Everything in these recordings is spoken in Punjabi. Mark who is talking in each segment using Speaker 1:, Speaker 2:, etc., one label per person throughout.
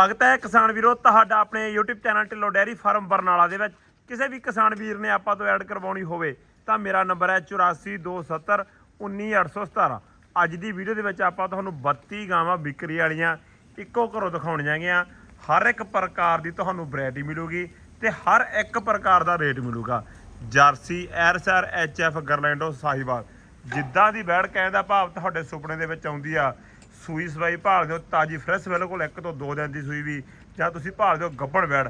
Speaker 1: ਸਵਾਗਤ ਹੈ ਕਿਸਾਨ ਵੀਰੋ, ਤੁਹਾਡਾ ਆਪਣੇ YouTube channel Dhillon dairy farm Barnala ਦੇ ਵਿੱਚ। ਕਿਸੇ ਵੀ ਕਿਸਾਨ ਵੀਰ ਨੇ ਆਪਾਂ ਤੋਂ ਐਡ ਕਰਵਾਉਣੀ ਹੋਵੇ ਤਾਂ ਮੇਰਾ ਨੰਬਰ ਹੈ 8427 19817 ਅੱਜ ਦੀ ਵੀਡੀਓ ਦੇ ਵਿੱਚ ਆਪਾਂ ਤੁਹਾਨੂੰ 32 ਗਾਵਾਂ ਵਿਕਰੀ ਵਾਲੀਆਂ ਇੱਕੋ ਘਰੋਂ ਦਿਖਾਉਣੀਆਂ ਗੀਆਂ ਹਰ ਇੱਕ ਪ੍ਰਕਾਰ ਦੀ ਤੁਹਾਨੂੰ ਵੈਰਾਈਟੀ ਮਿਲੂਗੀ ਤੇ ਹਰ ਇੱਕ ਪ੍ਰਕਾਰ ਦਾ ਰੇਟ ਮਿਲੂਗਾ। Jersey, Ayrshire, HF, Girolando, Sahiwal. ਜਿੱਦਾਂ ਦੀ ਬੈੜ ਕਹਿਣ ਦਾ ਭਾਵ ਤੁਹਾਡੇ ਸੁਪਨੇ ਦੇ ਵਿੱਚ ਆਉਂਦੀ ਆ ਸੂਈ ਸਵਾਈ ਭਾਲਦੇ ਹੋ ਤਾਜੀ ਫਰੈਸ਼ ਬਿਲਕੁਲ ਇੱਕ ਤੋਂ ਦੋ ਦਿਨ ਦੀ ਸੂਈ ਵੀ ਜਾਂ ਤੁਸੀਂ ਭਾਲਦੇ ਹੋ ਗੱਬਣ ਬੈੜ।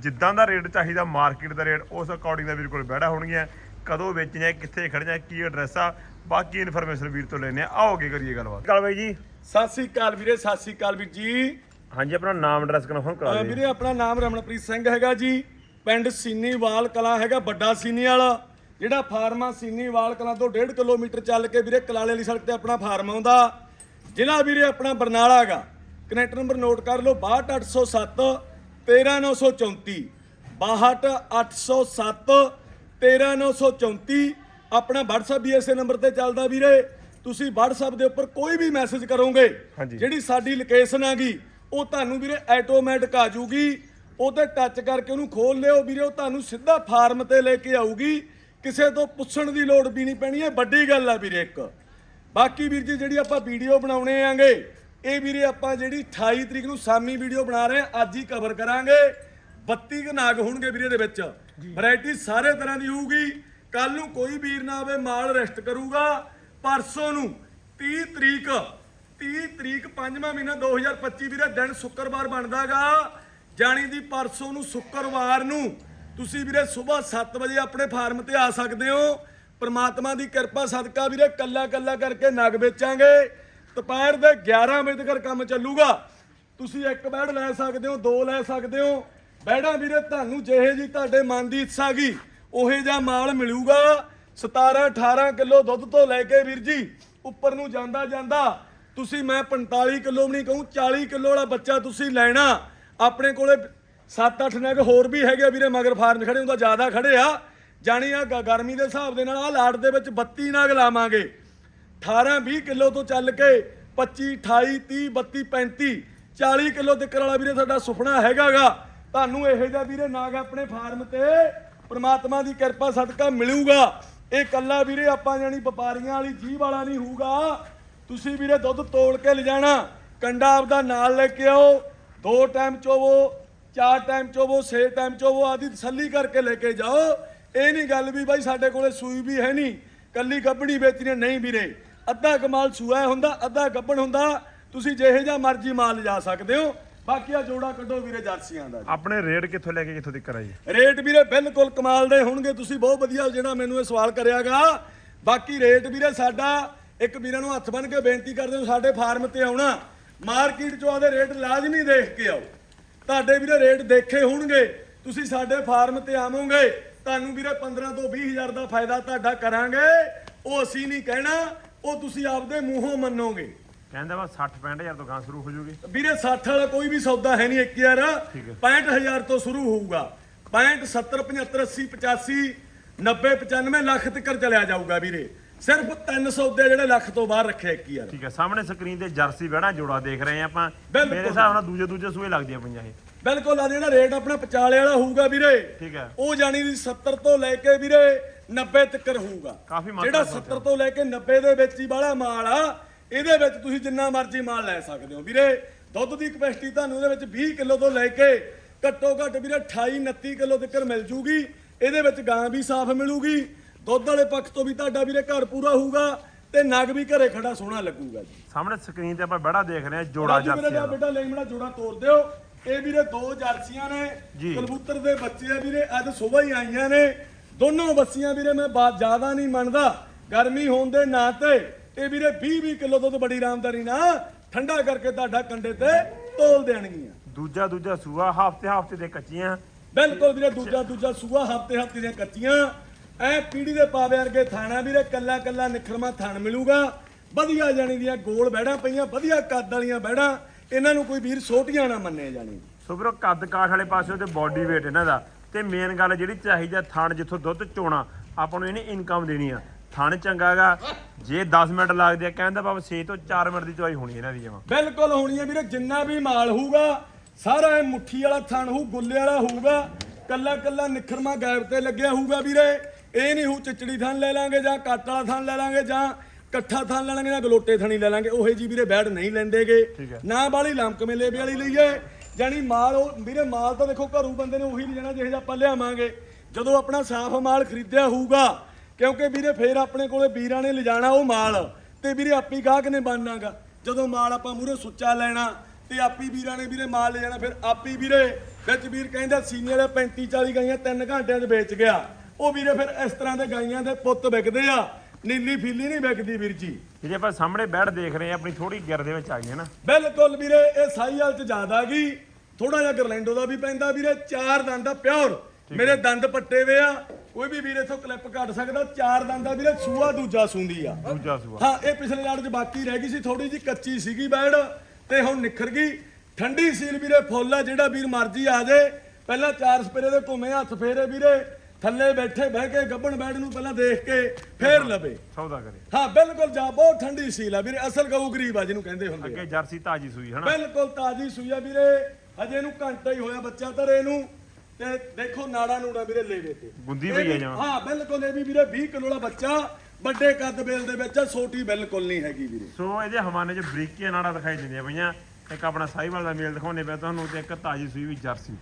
Speaker 1: ਜਿੱਦਾਂ ਦਾ ਰੇਟ ਚਾਹੀਦਾ ਮਾਰਕੀਟ ਦਾ ਰੇਟ ਉਸ ਅਕੋਰਡਿੰਗ ਦਾ ਵੀਰ ਕੋਲ ਬੈੜਾ ਹੋਣਗੀਆਂ। ਕਦੋਂ ਵੇਚਣੀਆਂ ਕਿੱਥੇ ਖੜੀਆਂ ਕੀ ਐਡਰੈਸ ਆ ਬਾਕੀ ਇਨਫੋਰਮੇਸ਼ਨ ਵੀਰ ਤੋਂ ਲੈਣੇ ਆ ਆਓਗੇ ਕਰੀਏ ਗੱਲਬਾਤ। ਗੱਲ ਬਾਈ ਜੀ।
Speaker 2: ਸਤਿ ਸ੍ਰੀ ਅਕਾਲ ਵੀਰੇ ਸਤਿ ਸ੍ਰੀ ਅਕਾਲ ਵੀਰ ਜੀ।
Speaker 1: ਹਾਂਜੀ ਆਪਣਾ ਨਾਮ ਐਡਰੈਸ ਕਨਫਰਮ ਕਰਾ ਦਿਓ।
Speaker 2: ਵੀਰੇ ਆਪਣਾ ਨਾਮ ਰਮਨਪ੍ਰੀਤ ਸਿੰਘ ਹੈਗਾ ਜੀ। ਪਿੰਡ ਸੀਨੀਵਾਲ ਕਲਾ ਹੈਗਾ ਵੱਡਾ ਸੀਨੀ ਵਾਲਾ ਜਿਹੜਾ ਫਾਰਮਾ ਸੀਨੀਵਾਲ ਕਲਾ ਤੋਂ 1.5 ਕਿਲੋਮੀਟਰ ਚੱਲ ਕੇ ਵੀਰੇ ਕਲਾਲੇ ਵਾਲੀ ਸੜਕ ਤੇ ਆਪਣਾ ਫਾਰਮ ਆਉਂਦਾ। ਜ਼ਿਲ੍ਹਾ ਵੀਰੇ ਆਪਣਾ ਬਰਨਾਲਾ ਹੈਗਾ। ਕਨੈਕਟ ਨੰਬਰ ਨੋਟ ਕਰ ਲਓ 62807 13934 62807 13934 ਆਪਣਾ WhatsApp ਵੀ ਇਸੇ ਨੰਬਰ ਤੇ ਚੱਲਦਾ ਵੀਰੇ। ਤੁਸੀਂ WhatsApp ਦੇ ਉੱਪਰ ਕੋਈ ਵੀ ਮੈਸੇਜ ਕਰੋਗੇ। ਜਿਹੜੀ ਸਾਡੀ ਲੋਕੇਸ਼ਨ ਆਗੀ ਉਹ ਤੁਹਾਨੂੰ ਵੀਰੇ ਆਟੋਮੈਟਿਕ ਆ ਜਾਊਗੀ। ਉਹ ਤੇ ਟੱਚ ਕਰਕੇ ਉਹਨੂੰ ਖੋਲ ਲਿਓ ਵੀਰੇ ਉਹ ਤੁਹਾਨੂੰ ਸਿੱਧਾ ਫਾਰਮ ਤੇ ਲੈ ਕੇ ਆਊਗੀ। ਕਿਸੇ ਤੋਂ ਪੁੱਛਣ ਦੀ ਲੋੜ ਵੀ ਨਹੀਂ ਪੈਣੀ ਇਹ ਵੱਡੀ ਗੱਲ ਆ ਵੀਰੇ ਇੱਕ। ਬਾਕੀ ਵੀਰ ਜੀ ਜਿਹੜੀ ਆਪਾਂ ਵੀਡੀਓ ਬਣਾਉਣੇ ਆਂਗੇ ਇਹ ਵੀਰੇ ਆਪਾਂ ਜਿਹੜੀ 28 ਤਰੀਕ ਨੂੰ ਸਾਮੀ ਵੀਡੀਓ ਬਣਾ ਰਹੇ ਹਾਂ ਅੱਜ ਹੀ ਕਵਰ ਕਰਾਂਗੇ। 32 ਕੁ ਨਾਗ ਹੋਣਗੇ ਵੀਰੇ ਦੇ ਵਿੱਚ। ਵੈਰਾਈਟੀ ਸਾਰੇ ਤਰ੍ਹਾਂ ਦੀ ਹੋਊਗੀ। ਕੱਲ ਨੂੰ ਕੋਈ ਵੀਰ ਨਾ ਆਵੇ ਮਾਲ ਰੈਸਟ ਕਰੂਗਾ। ਪਰਸੋਂ ਨੂੰ 30 ਤਰੀਕ 30 ਤਰੀਕ 5ਵਾਂ ਮਹੀਨਾ 2025 ਵੀਰੇ ਦਿਨ ਸ਼ੁੱਕਰਵਾਰ ਬਣਦਾਗਾ। ਜਾਣੀ ਦੀ ਪਰਸੋਂ ਨੂੰ ਸ਼ੁੱਕਰਵਾਰ ਨੂੰ ਤੁਸੀਂ ਵੀਰੇ ਸਵੇਰ 7 ਵਜੇ ਆਪਣੇ ਫਾਰਮ ਤੇ ਆ ਸਕਦੇ ਹੋ। ਪ੍ਰਮਾਤਮਾ ਦੀ ਕਿਰਪਾ, ਸਦਕਾ ਵੀਰੇ, ਕੱਲਾ ਕੱਲਾ ਕਰਕੇ ਨਗ ਵੇਚਾਂਗੇ। ਦੁਪਹਿਰ ਦੇ 11 ਵਜੇ ਤੱਕ ਕੰਮ ਚੱਲੂਗਾ। ਤੁਸੀਂ ਇੱਕ ਬੈਡ ਲੈ ਸਕਦੇ ਹੋ, ਦੋ ਲੈ ਸਕਦੇ ਹੋ। ਬੈਡਾਂ ਵੀਰੇ, ਤੁਹਾਨੂੰ ਜਿਹੇ ਜੀ ਤੁਹਾਡੇ ਮਨ ਦੀ ਇੱਛਾ ਗਈ ਉਹੇ ਜਿਹਾ ਮਾਲ ਮਿਲੂਗਾ। 17 18 ਕਿਲੋ ਦੁੱਧ ਤੋਂ ਲੈ ਕੇ ਵੀਰ ਜੀ, ਉੱਪਰ ਨੂੰ ਜਾਂਦਾ ਜਾਂਦਾ। ਤੁਸੀਂ, ਮੈਂ 45 ਕਿਲੋ ਵੀ ਨਹੀਂ ਕਹੂੰ 40 ਕਿਲੋ ਵਾਲਾ ਬੱਚਾ ਤੁਸੀਂ ਲੈਣਾ। ਆਪਣੇ ਕੋਲੇ 7-8 ਨਗ ਹੋਰ ਵੀ ਹੈਗੇ ਵੀਰੇ, ਮਗਰ ਫਾਰਮ ਖੜੇ ਹੁੰਦਾ ਜ਼ਿਆਦਾ ਖੜੇ ਆ। ਜਾਣੀ ਆ ਗ- ਗਰਮੀ ਦੇ ਹਿਸਾਬ ਦੇ ਨਾਲ ਆ ਲਾਟ ਦੇ ਵਿੱਚ 32 ਨਾਗ ਲਾਵਾਂਗੇ 18 20 ਕਿਲੋ ਤੋਂ ਚੱਲ ਕੇ 25 28 30 32 35 40 ਕਿਲੋ ਤੱਕ ਵਾਲਾ ਵੀਰੇ ਸਾਡਾ ਸੁਪਨਾ ਹੈਗਾਗਾ। ਤੁਹਾਨੂੰ ਇਹੋ ਜਿਹਾ ਵੀਰੇ ਨਾਗ ਆਪਣੇ ਫਾਰਮ ਤੇ ਪ੍ਰਮਾਤਮਾ ਦੀ ਕਿਰਪਾ, ਸਦਕਾ ਮਿਲੂਗਾ। ਇਹ ਕੱਲਾ ਵੀਰੇ ਆਪਾਂ ਜਾਣੀ ਵਪਾਰੀਆਂ ਵਾਲੀ ਜੀਭ ਵਾਲਾ ਨਹੀਂ ਹੋਊਗਾ। ਤੁਸੀਂ ਵੀਰੇ ਦੁੱਧ ਤੋਲ ਕੇ ਲਿਜਾਣਾ, ਕੰਡਾ ਆਪਦਾ ਨਾਲ ਲੈ ਕੇ ਆਓ, ਦੋ ਟਾਈਮ ਚੋਵੋ, ਚਾਰ ਟਾਈਮ ਚੋਵੋ, ਛੇ ਟਾਈਮ ਚੋਵੋ, ਆਦੀ ਤਸੱਲੀ ਕਰਕੇ ਲੈ ਕੇ ਜਾਓ। ਇਹ ਨਹੀਂ ਗੱਲ ਵੀ ਬਾਈ ਸਾਡੇ ਕੋਲੇ ਸੂਈ ਵੀ ਹੈ ਨਹੀਂ ਕੱਲੀ ਗੱਬੜੀ ਵੇਚਣੀ ਨਹੀਂ ਵੀਰੇ। ਅੱਧਾ ਕਮਾਲ ਸੂਆ ਹੁੰਦਾ ਅੱਧਾ ਗੱਬਣ ਹੁੰਦਾ ਤੁਸੀਂ ਜਿਹੇ ਜਾਂ ਮਰਜ਼ੀ ਮਾਲ ਲਿਜਾ ਸਕਦੇ ਹੋ। ਬਾਕੀ ਆ ਜੋੜਾ ਕੱਢੋ ਵੀਰੇ ਜਰਸੀਆਂ ਦਾ।
Speaker 1: ਆਪਣੇ ਰੇਟ ਕਿੱਥੋਂ ਲੈ ਕੇ ਕਿੱਥੋਂ ਤੱਕ ਆ ਜੀ
Speaker 2: ਰੇਟ ਵੀਰੇ ਬਿਲਕੁਲ ਕਮਾਲ ਦੇ ਹੋਣਗੇ ਤੁਸੀਂ ਬਹੁਤ ਵਧੀਆ ਜਿਹੜਾ ਮੈਨੂੰ ਇਹ ਸਵਾਲ ਕਰਿਆਗਾ। ਬਾਕੀ ਰੇਟ ਵੀਰੇ ਸਾਡਾ ਇੱਕ ਵੀਰਾਂ ਨੂੰ ਹੱਥ ਬੰਨ ਕੇ ਬੇਨਤੀ ਕਰਦੇ ਹਾਂ ਸਾਡੇ ਫਾਰਮ ਤੇ ਆਉਣਾ। ਮਾਰਕੀਟ ਚੋਂ ਆਦੇ ਰੇਟ ਲਾਜ਼ਮੀ ਦੇਖ ਕੇ ਆਓ। ਤੁਹਾਡੇ ਵੀਰੇ ਰੇਟ ਦੇਖੇ ਹੋਣਗੇ ਤੁਸੀਂ ਸਾਡੇ ਫਾਰਮ ਤੇ ਆਵੋਗੇ। ਤੁਹਾਨੂੰ ਵੀਰੇ 15 ਤੋਂ 20 ਹਜ਼ਾਰ ਦਾ ਫਾਇਦਾ ਤੁਹਾਡਾ ਕਰਾਂਗੇ। ਉਹ ਅਸੀਂ ਨਹੀਂ ਕਹਿਣਾ ਉਹ ਤੁਸੀਂ ਆਪਦੇ ਮੂੰਹੋਂ ਮੰਨੋਗੇ।
Speaker 1: ਕਹਿੰਦਾ ਵਾ 60 65000 ਤੋਂ ਗਾਂ ਸ਼ੁਰੂ ਹੋ ਜੂਗੀ।
Speaker 2: ਵੀਰੇ 60 ਵਾਲਾ ਕੋਈ ਵੀ ਸੌਦਾ ਹੈ ਨਹੀਂ ਇੱਕ ਯਾਰ
Speaker 1: ਠੀਕ ਹੈ।
Speaker 2: 65000 ਤੋਂ ਸ਼ੁਰੂ ਹੋਊਗਾ। 65 70 75 80 85 90 95 ਲੱਖ ਤੱਕ ਚਲਿਆ ਜਾਊਗਾ ਵੀਰੇ। ਸਿਰਫ ਤਿੰਨ ਸੌਦੇ ਜਿਹੜੇ ਲੱਖ ਤੋਂ ਬਾਹਰ ਰੱਖੇ ਇੱਕ ਯਾਰ
Speaker 1: ਠੀਕ ਹੈ ਸਾਹਮਣੇ ਸਕਰੀਨ ਤੇ ਜਰਸੀ ਬਹਿਣਾ ਜੋੜਾ ਦੇਖ ਰਹੇ ਆਪਾਂ। ਮੇਰੇ ਹਿਸਾਬ ਨਾਲ ਦੂਜੇ ਦੂਜੇ ਸੂਏ ਲੱਗਦੀਆਂ ਪਈਆਂ ਇਹ।
Speaker 2: ਬਿਲਕੁਲ ਆ ਜਿਹੜਾ ਰੇਟ ਆਪਣਾ ਪਚਾਲੇ ਵਾਲਾ ਹੋਊਗਾ ਵੀਰੇ
Speaker 1: ਠੀਕ ਹੈ।
Speaker 2: ਉਹ ਜਾਣੀ ਦੀ 70 ਤੋਂ ਲੈ ਕੇ ਵੀਰੇ 90 ਤੱਕ ਹੋਊਗਾ।
Speaker 1: ਕਾਫੀ ਮਾਤਰਾ
Speaker 2: ਜਿਹੜਾ
Speaker 1: ਬਹੁਤ
Speaker 2: 70 ਤੋਂ ਲੈ ਕੇ 90 ਦੇ ਵਿੱਚ ਹੀ ਬਾਹਲਾ ਮਾਲ ਆ ਇਹਦੇ ਵਿੱਚ ਤੁਸੀਂ ਜਿੰਨਾ ਮਰਜ਼ੀ ਮਾਲ ਲੈ ਸਕਦੇ ਹੋ। ਵੀਰੇ ਦੁੱਧ ਦੀ ਕਪੈਸਿਟੀ ਤੁਹਾਨੂੰ ਇਹਦੇ ਵਿੱਚ 20 ਕਿਲੋ ਤੋਂ ਲੈ ਕੇ ਘੱਟੋ ਘੱਟ ਵੀਰੇ 28 29 ਕਿਲੋ ਤੱਕ ਮਿਲ ਜੂਗੀ। ਇਹਦੇ ਵਿੱਚ ਗਾਂ ਵੀ ਸਾਫ਼ ਮਿਲੂਗੀ। ਦੁੱਧ ਵਾਲੇ ਪੱਖ ਤੋਂ ਵੀ ਤੁਹਾਡਾ ਵੀਰੇ ਘਰ ਪੂਰਾ ਹੋਊਗਾ ਤੇ ਨਗ ਵੀ ਘਰੇ ਖੜਾ ਸੋਹਣਾ ਲੱਗੂਗਾ ਜੀ।
Speaker 1: ਸਾਹਮਣੇ ਸਕਰੀਨ ਤੇ ਆਪਾਂ ਬਹਿੜਾ ਦੇਖ ਰਹੇ ਆ ਜੋੜਾ
Speaker 2: ਦਾ
Speaker 1: ਦਾ।
Speaker 2: ਬੇਟਾ ਲੈਮੜਾ ਜੋੜਾ ਤੋੜ ਦਿਓ। ਇਹ ਵੀਰੇ ਦੋ ਜਰਸੀਆਂ ਨੇ
Speaker 1: ਜੀ।
Speaker 2: ਕਬੂਤਰ ਦੇ ਬੱਚੇ ਆ ਵੀਰੇ ਅੱਜ ਸਵੇਰ ਹੀ ਆਈਆਂ ਨੇ। ਦੋਨੋਂ ਬੱਸੀਆਂ ਵੀਰੇ ਮੈਂ ਬਾਤ ਜ਼ਿਆਦਾ ਨਹੀਂ ਮੰਨਦਾ। ਗਰਮੀ ਹੋਣ ਦੇ ਨਾਂ ਤੇ ਇਹ ਵੀਰੇ 20 20 ਕਿਲੋ ਦੁੱਧ ਬੜੀ ਆਰਾਮਦਾਰੀ ਨਾਲ ਠੰਡਾ ਕਰਕੇ ਤੁਹਾਡਾ ਕੰਡੇ ਤੇ ਤੋਲ ਦੇਣਗੀਆਂ।
Speaker 1: ਦੂਜਾ ਦੂਜਾ ਸੂਆ ਹਫ਼ਤੇ ਹਫ਼ਤੇ ਦੇ ਕੱਚੀਆਂ।
Speaker 2: ਬਿਲਕੁਲ ਵੀਰੇ ਦੂਜਾ ਦੂਜਾ ਸੂਆ ਹਫ਼ਤੇ ਹਫ਼ਤੇ ਦੀਆਂ ਕੱਚੀਆਂ। ਐ ਪੀੜੀ ਦੇ ਪਾਵੇ ਵਰਗੇ ਥਾਣਾ ਵੀਰੇ ਕੱਲਾ ਕੱਲਾ ਨਿਖਰਮਾ ਥਣ ਮਿਲੂਗਾ। ਵਧੀਆ ਜਾਣੀ ਦੀਆਂ ਗੋਲ ਬਹਿੜਾਂ ਪਈਆਂ ਵਧੀਆ ਕੱਦ ਵਾਲੀਆਂ ਬਹਿੜਾਂ ਇਹਨਾਂ ਨੂੰ ਕੋਈ ਵੀਰ ਛੋਟੀਆਂ ਨਾ ਮੰਨੇ ਜਾਣੀ।
Speaker 1: ਸੋ ਵੀਰੋ ਕੱਦ ਕਾਠ ਵਾਲੇ ਪਾਸੇ ਤੇ ਬਾਡੀ weight ਇਹਨਾਂ ਦਾ। ਤੇ ਮੇਨ ਗੱਲ ਜਿਹੜੀ ਚਾਹੀਦੀ ਆ ਥਣ ਜਿੱਥੋਂ ਦੁੱਧ ਚੋਣਾ ਆਪਾਂ ਨੂੰ ਇਹਨੇ ਇਨਕਮ ਦੇਣੀ ਆ। ਥਣ ਚੰਗਾਗਾ ਜੇ 10 ਮਿੰਟ ਲੱਗਦੇ ਆ ਕਹਿੰਦਾ ਬਾਬਾ 6 ਤੋਂ 4 ਮਿੰਟ ਦੀ ਚੋਈ ਹੋਣੀ ਇਹਨਾਂ ਦੀ ਜਮਾ।
Speaker 2: ਬਿਲਕੁਲ ਹੋਣੀ ਹੈ ਵੀਰੇ ਜਿੰਨਾ ਵੀ ਮਾਲ ਹੋਊਗਾ ਸਾਰਾ ਇਹ ਮੁੱਠੀ ਵਾਲਾ ਥਣ ਹੋਊ ਗੁੱਲੇ ਵਾਲਾ ਹੋਊਗਾ ਕੱਲਾ ਕੱਲਾ ਨਿਖਰਮਾ ਗੈਬ ਤੇ ਲੱਗਿਆ ਹੋਊਗਾ ਵੀਰੇ। ਇਹ ਨਹੀਂ ਹੋਊ ਚਿਚੜੀ ਥਣ ਲੈ ਲਾਂਗੇ ਜਾਂ ਕੱਟ ਵਾਲਾ ਥਣ ਲੈ ਲਾਂਗੇ ਜਾਂ ਇਕੱਠਾ ਥਣ ਲੈ ਲਾਂਗੇ ਜਾਂ ਗਲੋਟੇ ਥਣੀ ਲੈ ਲਾਂਗੇ ਉਹੇ ਜੀ ਵੀਰੇ ਬੈੜ ਨਹੀਂ ਲੈਂਦੇਗੇ। ਨਾ ਬਾਲੀ ਲੰਕ ਮੇਲੇ ਵਾਲੀ ਲਈਏ ਜਾਨੀ ਮਾਲ ਉਹ ਵੀਰੇ ਮਾਲ ਤਾਂ ਦੇਖੋ ਘਰੂ ਬੰਦੇ ਨੇ ਉਹੀ ਲਿਜਾਣਾ ਜਿਹੇ ਜਿਹਾ ਆਪਾਂ ਲਿਆਵਾਂਗੇ। ਜਦੋਂ ਆਪਣਾ ਸਾਫ਼ ਮਾਲ ਖਰੀਦਿਆ ਹੋਊਗਾ ਕਿਉਂਕਿ ਵੀਰੇ ਫੇਰ ਆਪਣੇ ਕੋਲੇ ਵੀਰਾਂ ਨੇ ਲਿਜਾਣਾ ਉਹ ਮਾਲ ਤੇ ਵੀਰੇ ਆਪੀ ਗਾਹਕ ਨੇ ਬਣਨਾਗਾ। ਜਦੋਂ ਮਾਲ ਆਪਾਂ ਮੂਰੇ ਸੁੱਚਾ ਲੈਣਾ ਤੇ ਆਪੀ ਵੀਰਾਂ ਨੇ ਵੀਰੇ ਮਾਲ ਲਿਜਾਣਾ ਫਿਰ ਆਪੀ ਵੀਰੇ ਵਿੱਚ ਵੀਰ ਕਹਿੰਦਾ ਸੀਨੀਅਰ 35 40 ਗਾਈਆਂ 3 ਘੰਟਿਆਂ 'ਚ ਵੇਚ ਗਿਆ। ਉਹ ਵੀਰੇ ਫਿਰ ਇਸ ਤਰ੍ਹਾਂ ਦੇ ਗਾਈਆਂ ਦੇ ਪੁੱਤ ਵਿਕਦੇ ਆ। ਨੀਲੀ ਫੀਲੀ ਨਹੀਂ ਵਿਕਦੀ ਵੀਰ ਜੀ।
Speaker 1: ਜਿਹੜੇ ਆਪਾਂ ਸਾਹਮਣੇ ਬੈੜ ਦੇਖ ਰਹੇ ਆ ਆਪਣੀ ਥੋੜੀ ਗਿਰ ਦੇ ਵਿੱਚ ਆ ਗਈ ਹੈ ਨਾ
Speaker 2: ਬਿਲਕੁਲ ਵੀਰੇ ਇਹ ਸਾਈਵਾਲ ਚ ਜ਼ਿਆਦਾ ਗਈ। ਥੋੜਾ ਜਿਹਾ ਗਰਲੈਂਡੋ ਦਾ ਵੀ ਪੈਂਦਾ ਵੀਰੇ ਚਾਰ ਦੰਦ ਦਾ ਪਿਓਰ। ਮੇਰੇ ਦੰਦ ਪੱਟੇ ਵੇ ਆ ਕੋਈ ਵੀ ਵੀਰੇ ਇਥੋਂ ਕਲਿੱਪ ਕੱਢ ਸਕਦਾ ਚਾਰ ਦੰਦ ਦਾ ਵੀਰੇ ਸੂਆ ਦੂਜਾ ਸੁੰਦੀ ਆ।
Speaker 1: ਦੂਜਾ ਸੂਆ।
Speaker 2: ਹਾਂ ਇਹ ਪਿਛਲੇ ਲੜ ਚ ਬਾਕੀ ਰਹਿ ਗਈ ਸੀ ਥੋੜੀ ਜੀ ਕੱਚੀ ਸੀਗੀ ਬੈੜ ਤੇ ਹੁਣ ਨਿਖਰ ਗਈ। ਠੰਡੀ ਸੀਲ ਵੀਰੇ ਫੁੱਲ ਆ ਜਿਹੜਾ ਵੀਰ ਮਰਜ਼ੀ ਆ ਜੇ ਪਹਿਲਾਂ ਚਾਰ ਸਪੇਰੇ ਦੇ ਘੁੰਮੇ ਹੱਥ ਫੇਰੇ ਵੀਰੇ ਥੱਲੇ ਬੈਠੇ ਬਹਿ ਕੇ ਗੱਬਣ ਬੈੜ ਨੂੰ ਪਹਿਲਾਂ ਦੇਖ ਕੇ ਫੇਰ ਲਵੇ
Speaker 1: ਸੌਦਾ ਕਰੇ।
Speaker 2: ਹਾਂ ਬਿਲਕੁਲ ਜਾ ਬਹੁਤ ਠੰਡੀ ਸੀਲ ਆ ਵੀਰੇ ਅਸਲ ਗਊ ਗਰੀਬ ਆ ਜਿਹਨੂੰ ਕਹਿੰਦੇ ਹੁੰਦੇ ਆ।
Speaker 1: ਅੱਗੇ ਜਰਸੀ ਤਾਜੀ ਸੂਈ ਹਨਾ?
Speaker 2: ਬਿਲਕੁਲ ਤਾਜੀ ਸੂਈਆ ਵੀਰੇ ਹਜੇ ਇਹਨੂੰ ਘੰਟਾ ਹੀ ਹੋਇਆ ਬੱਚਾ ਧਰੇ ਨੂੰ ਤੇ ਦੇਖੋ ਨਾੜਾ ਨੂੜਾ ਵੀਰੇ ਲੇਵੇ ਤੇ।
Speaker 1: ਗੁੰਦੀ
Speaker 2: ਇਹ
Speaker 1: ਪਈ ਆ
Speaker 2: ਵੀ-
Speaker 1: ਜਮਾਂ।
Speaker 2: ਹਾਂ ਬਿਲਕੁਲ ਇਹ ਵੀ ਵੀਰੇ 20 ਕਿਲੋ ਦਾ ਬੱਚਾ ਵੱਡੇ ਕੱਦ ਬੇਲ ਦੇ ਵਿੱਚ ਆ, ਛੋਟੀ ਬਿਲਕੁਲ ਨਹੀਂ ਹੈਗੀ ਵੀਰੇ।
Speaker 1: ਸੋ ਇਹਦੇ ਹਵਾਨੇ 'ਚ ਬਰੀਕੀਆਂ ਨਾੜਾਂ ਦਿਖਾਈ ਦਿੰਦੀਆਂ ਪਈਆਂ। ਇੱਕ ਆਪਣਾ ਸਾਈਵਾਲ ਦਾ ਮੇਲ ਦਿਖਾਉਣੇ ਪਿਆ ਤੁਹਾਨੂੰ ਤੇ ਇੱਕ ਤਾਜੀ ਸੂਈ ਵੀ ਜਰਸੀ।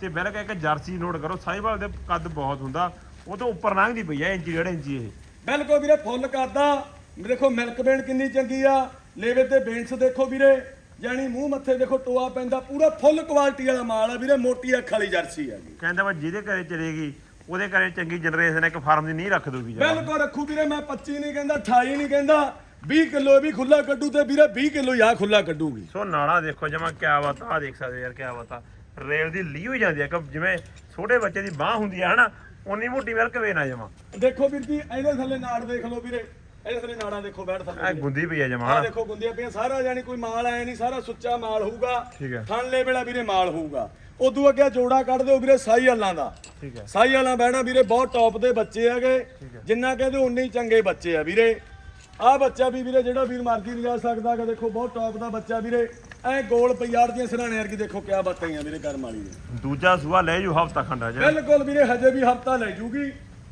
Speaker 1: ਤੇ ਬਿਲਕੁਲ ਇੱਕ ਜਰਸੀ ਨੋਟ ਕਰੋ ਸਾਈਵਾਲ ਦੇ ਕੱਦ ਬਹੁਤ ਹੁੰਦਾ ਉਹ ਤੋਂ ਉੱਪਰ ਲੰਘਦੀ ਪਈ ਆ ਇੰਚੀ ਡੇਢ ਇੰਚੀ ਇਹ।
Speaker 2: ਬਿਲਕੁਲ ਵੀਰੇ ਫੁੱਲ ਕਰਦਾ। ਦੇਖੋ ਮਿਲਕ ਬੇਨ ਕਿੰਨੀ ਚੰਗੀ ਆ। ਲੇਵੇ ਤੇ ਬੇਂਸ ਦੇਖੋ ਵੀਰੇ ਜਾਨੀ ਮੂੰਹ ਮੱਥੇ ਦੇਖੋ ਟੋਆ ਪੈਂਦਾ ਪੂਰਾ ਫੁੱਲ ਕੁਆਲਿਟੀ ਵਾਲਾ ਮਾਲ ਆ ਵੀਰੇ ਮੋਟੀ ਅੱਖ ਵਾਲੀ ਜਰਸੀ ਆ ਜੀ।
Speaker 1: ਕਹਿੰਦਾ ਵਾ ਜਿਹਦੇ ਘਰੇ ਚਲੇਗੀ ਉਹਦੇ ਘਰੇ ਚੰਗੀ ਜਨਰੇਸ਼ਨ ਇੱਕ ਫਾਰਮ ਦੀ ਨਹੀਂ ਰੱਖ ਦੂਗੀ ਜਮਾਂ।
Speaker 2: ਬਿਲਕੁਲ ਰੱਖੂ ਵੀਰੇ ਮੈਂ 25 ਨਹੀਂ ਕਹਿੰਦਾ 28 ਨਹੀਂ ਕਹਿੰਦਾ 20 ਕਿਲੋ ਵੀ ਖੁੱਲਾ ਕੱਢੂ ਤੇ ਵੀਰੇ 20 ਕਿਲੋ ਹੀ ਆ ਖੁੱਲਾ ਕੱਢੂਗੀ।
Speaker 1: ਸੋ ਨਾਲਾ ਦੇਖੋ ਜਮਾ ਕਿਆ ਬਾਤ ਆ ਦੇਖ ਸਕਦੇ ਯਾਰ ਕਿਆ ਬਾਤ ਆ। ਰੇਲ ਦੀ ਲੀ ਹੋਈ ਜਾਂਦੀ ਆ ਕਿ ਜਿਵੇਂ ਛੋਟੇ ਬੱਚੇ ਦੀ ਬਾਹ ਹੁੰਦੀ ਆ ਹਨਾ? ਉਨੀ ਮੋਟੀ ਮਿਲਕ ਵੇ ਨਾ ਜਮਾ
Speaker 2: ਦੇਖੋ ਵੀਰ ਜੀ ਇਹਦੇ ਥੱਲੇ ਨਾੜ ਦੇਖ ਲਓ ਵੀਰੇ। ਇਹਦੇ ਥੱਲੇ ਨਾੜਾਂ ਦੇਖੋ ਬੈਠ ਥੱਲੇ
Speaker 1: ਗੁੰਦੀ ਪਈ ਆ ਜਮਾ
Speaker 2: ਆ ਦੇਖੋ ਗੁੰਦੀਆਂ ਪਈਆਂ। ਸਾਰਾ ਜਾਨੀ ਕੋਈ ਮਾਲ ਆਇਆ ਨਹੀਂ ਸਾਰਾ ਸੁੱਚਾ ਮਾਲ ਹੋਊਗਾ।
Speaker 1: ਠੀਕ ਹੈ।
Speaker 2: ਥਣਲੇ ਵੇਲਾ ਵੀਰੇ ਮਾਲ ਹੋਊਗਾ। ਉਦੋਂ ਅੱਗੇ ਜੋੜਾ ਕੱਢ ਦਿਓ ਵੀਰੇ ਸਾਈ ਹੱਲਾਂ ਦਾ।
Speaker 1: ਠੀਕ ਹੈ
Speaker 2: ਸਾਈ ਵਾਲਾ ਬਹਿਣਾ ਵੀਰੇ ਬਹੁਤ ਟੌਪ ਦੇ ਬੱਚੇ ਹੈਗੇ। ਜਿੰਨਾ ਕਹਿੰਦੇ ਉਨੇ ਹੀ ਚੰਗੇ ਬੱਚੇ ਆ ਵੀਰੇ। ਆਹ ਬੱਚਾ ਵੀ ਵੀਰੇ ਜਿਹੜਾ ਵੀਰ ਮਰਜ਼ੀ ਲਿਜਾ ਸਕਦਾ ਹੈਗਾ। ਦੇਖੋ ਬਹੁਤ ਟੌਪ ਦਾ ਬੱਚਾ ਵੀਰੇ। ਐ ਗੋਲ ਪਿਆੜ ਦੀਆਂ ਸਿਰਾਣੇ ਵਰਗੀ ਦੇਖੋ ਕਿਆ ਬਾਤਾਂ ਆ ਵੀਰੇ ਕਰਮ ਵਾਲੀ ਦੇ
Speaker 1: ਦੂਜਾ ਸੂਆ ਲੈ ਜੂ ਹਫਤਾ ਖੰਡਾ ਜੇ
Speaker 2: ਬਿਲਕੁਲ ਵੀਰੇ ਹਜੇ ਵੀ ਹਫਤਾ ਲੈ ਜੂਗੀ।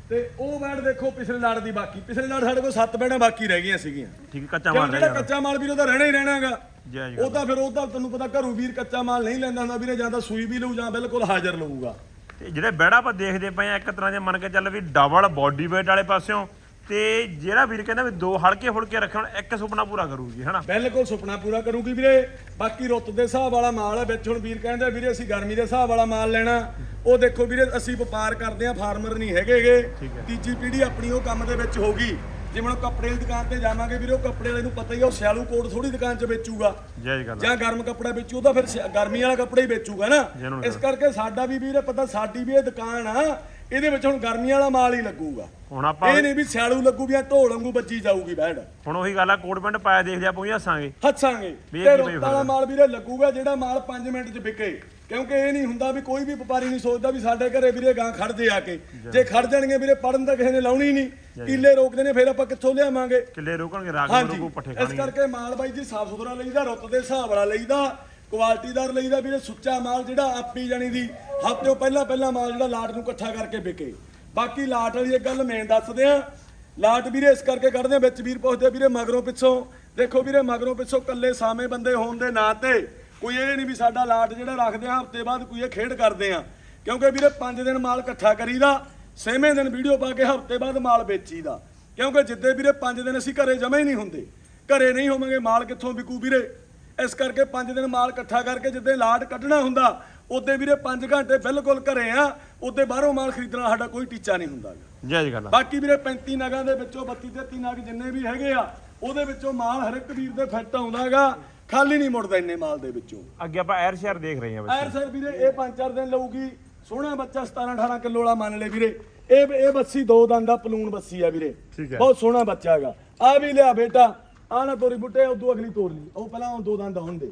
Speaker 2: ਤੇ ਉਹ ਬੈਡ ਦੇਖੋ ਪਿਛਲੇ ਲੜ ਦੀ ਬਾਕੀ। ਪਿਛਲੇ ਲੜ ਸਾਡੇ ਕੋਲ 7 ਬੈਡਾਂ ਬਾਕੀ ਰਹਿ ਗਈਆਂ ਸੀਗੀਆਂ।
Speaker 1: ਠੀਕ ਕੱਚਾ ਮਾਲ
Speaker 2: ਜਿਹੜਾ ਕੱਚਾ ਮਾਲ ਵੀਰੇ ਉਹਦਾ ਰਹਿਣਾ ਹੀ ਰਹਿਣਾਗਾ ਉਹ ਤਾਂ ਫਿਰ ਉਹ ਤਾਂ ਤੈਨੂੰ ਪਤਾ ਘਰੋਂ ਵੀਰ ਕੱਚਾ ਮਾਲ ਨਹੀਂ ਲੈਂਦਾ ਹੁੰਦਾ ਵੀਰੇ ਜਾਂ ਤਾਂ ਸੂਈ ਵੀ ਲਊ ਜਾਂ ਬਿਲਕੁਲ ਹਾਜ਼ਰ ਲਊਗਾ।
Speaker 1: ਤੇ ਜਿਹੜੇ ਬੈੜਾ ਆਪਾਂ ਦੇਖਦੇ ਪਏ ਆ ਇੱਕ ਤਰ੍ਹਾਂ ਦੇ ਮੰਨ ਕੇ ਚੱਲ ਵੀ ਡਬਲ ਬਾਡੀ weight ਵਾਲੇ ਪਾਸਿਓਂ ਤੇ ਜਿਹੜਾ ਵੀਰ ਕਹਿੰਦਾ ਵੀ ਦੋ ਹਲਕੇ ਫੁਲਕੇ ਰੱਖਣ ਇੱਕ ਸੁਪਨਾ ਪੂਰਾ ਕਰੂਗੀ ਹਨਾ?
Speaker 2: ਬਿਲਕੁਲ ਸੁਪਨਾ ਪੂਰਾ ਕਰੂਗੀ ਵੀਰੇ। ਬਾਕੀ ਰੁੱਤ ਦੇ ਹਿਸਾਬ ਵਾਲਾ ਮਾਲ ਹੈ ਵਿੱਚ ਹੁਣ ਵੀਰ ਕਹਿੰਦੇ ਵੀਰੇ ਅਸੀਂ ਗਰਮੀ ਦੇ ਹਿਸਾਬ ਵਾਲਾ ਮਾਲ ਲੈਣਾ। ਉਹ ਦੇਖੋ ਵੀਰੇ ਅਸੀਂ ਵਪਾਰ ਕਰਦੇ ਆ ਫਾਰਮਰ ਨਹੀਂ ਹੈਗੇਗੇ। ਤੀਜੀ ਪੀੜ੍ਹੀ ਆਪਣੀ ਉਹ ਕੰਮ ਦੇ ਵਿੱਚ ਹੋਗੀ ਜਿਵੇਂ ਕੱਪੜੇ ਦੀ ਦੁਕਾਨ ਤੇ ਜਾਵਾਂਗੇ ਵੀਰੇ ਉਹ ਕੱਪੜੇ ਵਾਲੇ ਨੂੰ ਪਤਾ ਹੀ ਆ ਉਹ ਸਿਆਲੂ ਕੋਟ ਥੋੜੀ ਦੁਕਾਨ 'ਚ ਵੇਚੂਗਾ।
Speaker 1: ਜੈ
Speaker 2: ਗਰਮ ਕੱਪੜਾ ਵੇਚੂ ਤਾਂ ਫਿਰ ਗਰਮੀ ਵਾਲਾ ਕੱਪੜਾ ਹੀ ਵੇਚੂਗਾ ਨਾ। ਇਸ ਕਰਕੇ ਸਾਡਾ ਵੀ ਵੀਰੇ ਪਤਾ ਸਾਡੀ ਵੀ ਇਹ ਦੁਕਾਨ ਆ। ਇਹਦੇ ਵਿੱਚ ਹੁਣ ਗਰਮੀ ਵਾਲਾ ਮਾਲ ਹੀ ਲੱਗੂਗਾ।
Speaker 1: ਹੁਣ ਆਪਾਂ
Speaker 2: ਇਹ ਨਹੀਂ ਵੀ ਸਿਆਲੂ ਲੱਗੂ ਵੀ ਆ ਢੋਲ ਵਾਂਗੂ ਬੱਜੀ ਜਾਊਗੀ ਬੈੜ
Speaker 1: ਹੁਣ ਉਹੀ ਗੱਲ ਆ ਕੋਟ ਪੈਂਟ ਪਾਇਆ ਦੇਖਦੇ ਆਪਾਂ ਉਹੀ ਹੱਸਾਂਗੇ।
Speaker 2: ਹੱਸਾਂਗੇ।
Speaker 1: ਵੀ ਇਹ
Speaker 2: ਤੇ
Speaker 1: ਕੀ ਬਈ
Speaker 2: ਰੁੱਤ ਵਾਲਾ ਮਾਲ ਵੀਰੇ ਲੱਗੂਗਾ ਜਿਹੜਾ ਮਾਲ 5 ਮਿੰਟ 'ਚ ਵਿਕੇ। ਕਿਉਂਕਿ ਇਹ ਨਹੀਂ ਹੁੰਦਾ ਵੀ ਕੋਈ ਵੀ ਵਪਾਰੀ ਨਹੀਂ ਸੋਚਦਾ ਵੀ ਸਾਡੇ ਘਰੇ ਵੀਰੇ ਗਾਂ ਖੜਦੇ ਆ ਕੇ। ਜੇ। ਖੜ ਜਾਣਗੇ ਵੀਰੇ ਪੜਨ ਤਾਂ ਕਿਸੇ ਨੇ ਲਾਉਣੀ ਨਹੀਂ। ਕੀਲੇ ਰੋਕਦੇ ਨੇ ਫਿਰ ਆਪਾਂ ਕਿੱਥੋਂ ਲਿਆਵਾਂਗੇ?
Speaker 1: ਕਿੱਲੇ ਰੋਕਣਗੇ ਰਾਗ
Speaker 2: ਹਾਂਜੀ।
Speaker 1: ਰੋਕੂ ਪੱਠੇ
Speaker 2: ਇਸ
Speaker 1: ਖਾਣਗੇ।
Speaker 2: ਕਰਕੇ ਮਾਲ ਬਾਈ ਜੀ ਸਾਫ਼ ਸੁਥਰਾ ਲਈਦਾ ਰੁੱਤ ਦੇ ਹਿਸਾਬ ਵਾਲਾ ਲਈਦਾ। ਕੁਆਲਿਟੀਦਾਰ ਲਈਦਾ ਵੀਰੇ ਸੁੱਚਾ ਮਾਲ ਜਿਹੜਾ ਆਪੀ ਜਾਣੀ ਦੀ ਹਫ਼ਤੇ ਪਹਿਲਾਂ ਪਹਿਲਾਂ ਮਾਲ ਜਿਹੜਾ ਲਾਟ ਨੂੰ ਇਕੱਠਾ ਕਰਕੇ ਵਿਕੇ। ਬਾਕੀ ਲਾਟ ਵਾਲੀ ਇੱਕ ਗੱਲ ਮੈਂ ਦੱਸਦੇ ਆ ਲਾਟ ਵੀਰੇ ਇਸ ਕਰਕੇ ਕੱਢਦੇ ਆ ਵਿੱਚ ਵੀਰ ਪੁੱਛਦੇ ਵੀਰੇ ਮਗਰੋਂ ਪਿੱਛੋਂ। ਦੇਖੋ ਵੀਰੇ ਮਗਰੋਂ ਪਿੱਛੋਂ ਕੱਲੇ ਸਾਵੇਂ ਬੰਦੇ ਹੋਣ ਦੇ ਨਾਂ ਤੇ ਕੋਈ ਇਹ ਨਹੀਂ ਵੀ ਸਾਡਾ ਲਾਟ ਜਿਹੜਾ ਰੱਖਦੇ ਆ ਹਫ਼ਤੇ ਬਾਅਦ ਕੋਈ ਇਹ ਖੇਡ ਕਰਦੇ ਆ ਕਿਉਂਕਿ ਵੀਰੇ 5 ਦਿਨ ਮਾਲ ਇਕੱਠਾ ਕਰੀਦਾ, ਛੇਵੇਂ ਦਿਨ ਵੀਡੀਓ ਪਾ ਕੇ ਹਫ਼ਤੇ ਬਾਅਦ ਮਾਲ ਵੇਚੀਦਾ। ਕਿਉਂਕਿ ਜਿੱਦੇ ਵੀਰੇ 5 ਦਿਨ ਅਸੀਂ ਘਰੇ ਜਮਾ ਹੀ ਨਹੀਂ ਹੁੰਦੇ। ਘਰੇ ਨਹੀਂ ਹੋਵਾਂਗੇ, ਮਾਲ ਕਿੱਥੋਂ ਵਿਕੂ ਵੀਰੇ? ਇਸ ਕਰਕੇ 5 ਦਿਨ ਮਾਲ ਇਕੱਠਾ ਕਰਕੇ ਜਿੱਦੇ ਲਾਟ ਕੱਢਣਾ ਹੁੰਦਾ ਉਹਦੇ ਵੀਰੇ 5 ਘੰਟੇ ਬਿਲਕੁਲ ਘਰੇ ਆ ਉਹਦੇ ਬਾਹਰੋਂ ਮਾਲ ਖਰੀਦਣਾ ਸਾਡਾ ਕੋਈ ਟੀਚਾ ਨਹੀਂ ਹੁੰਦਾ।
Speaker 1: ਜੈ ਜੀ ਗੱਲ।
Speaker 2: ਬਾਕੀ ਵੀਰੇ 35 ਨਗਾਂ ਦੇ ਵਿੱਚੋਂ 32 33 ਨਗ ਜਿੰਨੇ ਵੀ ਹੈਗੇ ਆ ਉਹਦੇ ਵਿੱਚੋਂ ਮਾਲ ਹਰ ਇੱਕ ਵੀਰ ਦੇ ਫਿੱਟ ਆਉਂਦਾਗਾ ਖਾਲੀ ਨਹੀਂ ਮੁੜਦਾ ਇੰਨੇ ਮਾਲ ਦੇ ਵਿੱਚੋਂ
Speaker 1: ਅੱਗੇ ਆਪਾਂ ਐਰ ਸ਼ਹਿਰ ਦੇਖ ਰਹੇ ਹਾਂ ਬੱਚੇ
Speaker 2: ਐਰ ਸਰ ਵੀਰੇ ਇਹ 5-4 ਦਿਨ ਲਊਗੀ ਸੋਹਣਾ ਬੱਚਾ 17-18 ਕਿਲੋ ਵਾਲਾ ਮੰਨ ਲੈ ਵੀਰੇ ਇਹ ਇਹ ਬੱਸੀ ਦੋ ਦੰਦ ਦਾ ਪਲੂਣ ਬੱਸੀ ਆ ਵੀਰੇ। ਬਹੁਤ ਸੋਹਣਾ ਬੱਚਾ ਹੈਗਾ ਆ ਵੀ ਲਿਆ ਬੇਟਾ ਆ ਨਾ ਤੋਰੀ ਬੁੱਟੇ ਉਦੋਂ ਅਗਲੀ ਤੋਰ ਲਈ। ਉਹ ਪਹਿਲਾਂ ਉਹ ਦੋ ਦੰਦ ਆਉਣ ਦੇ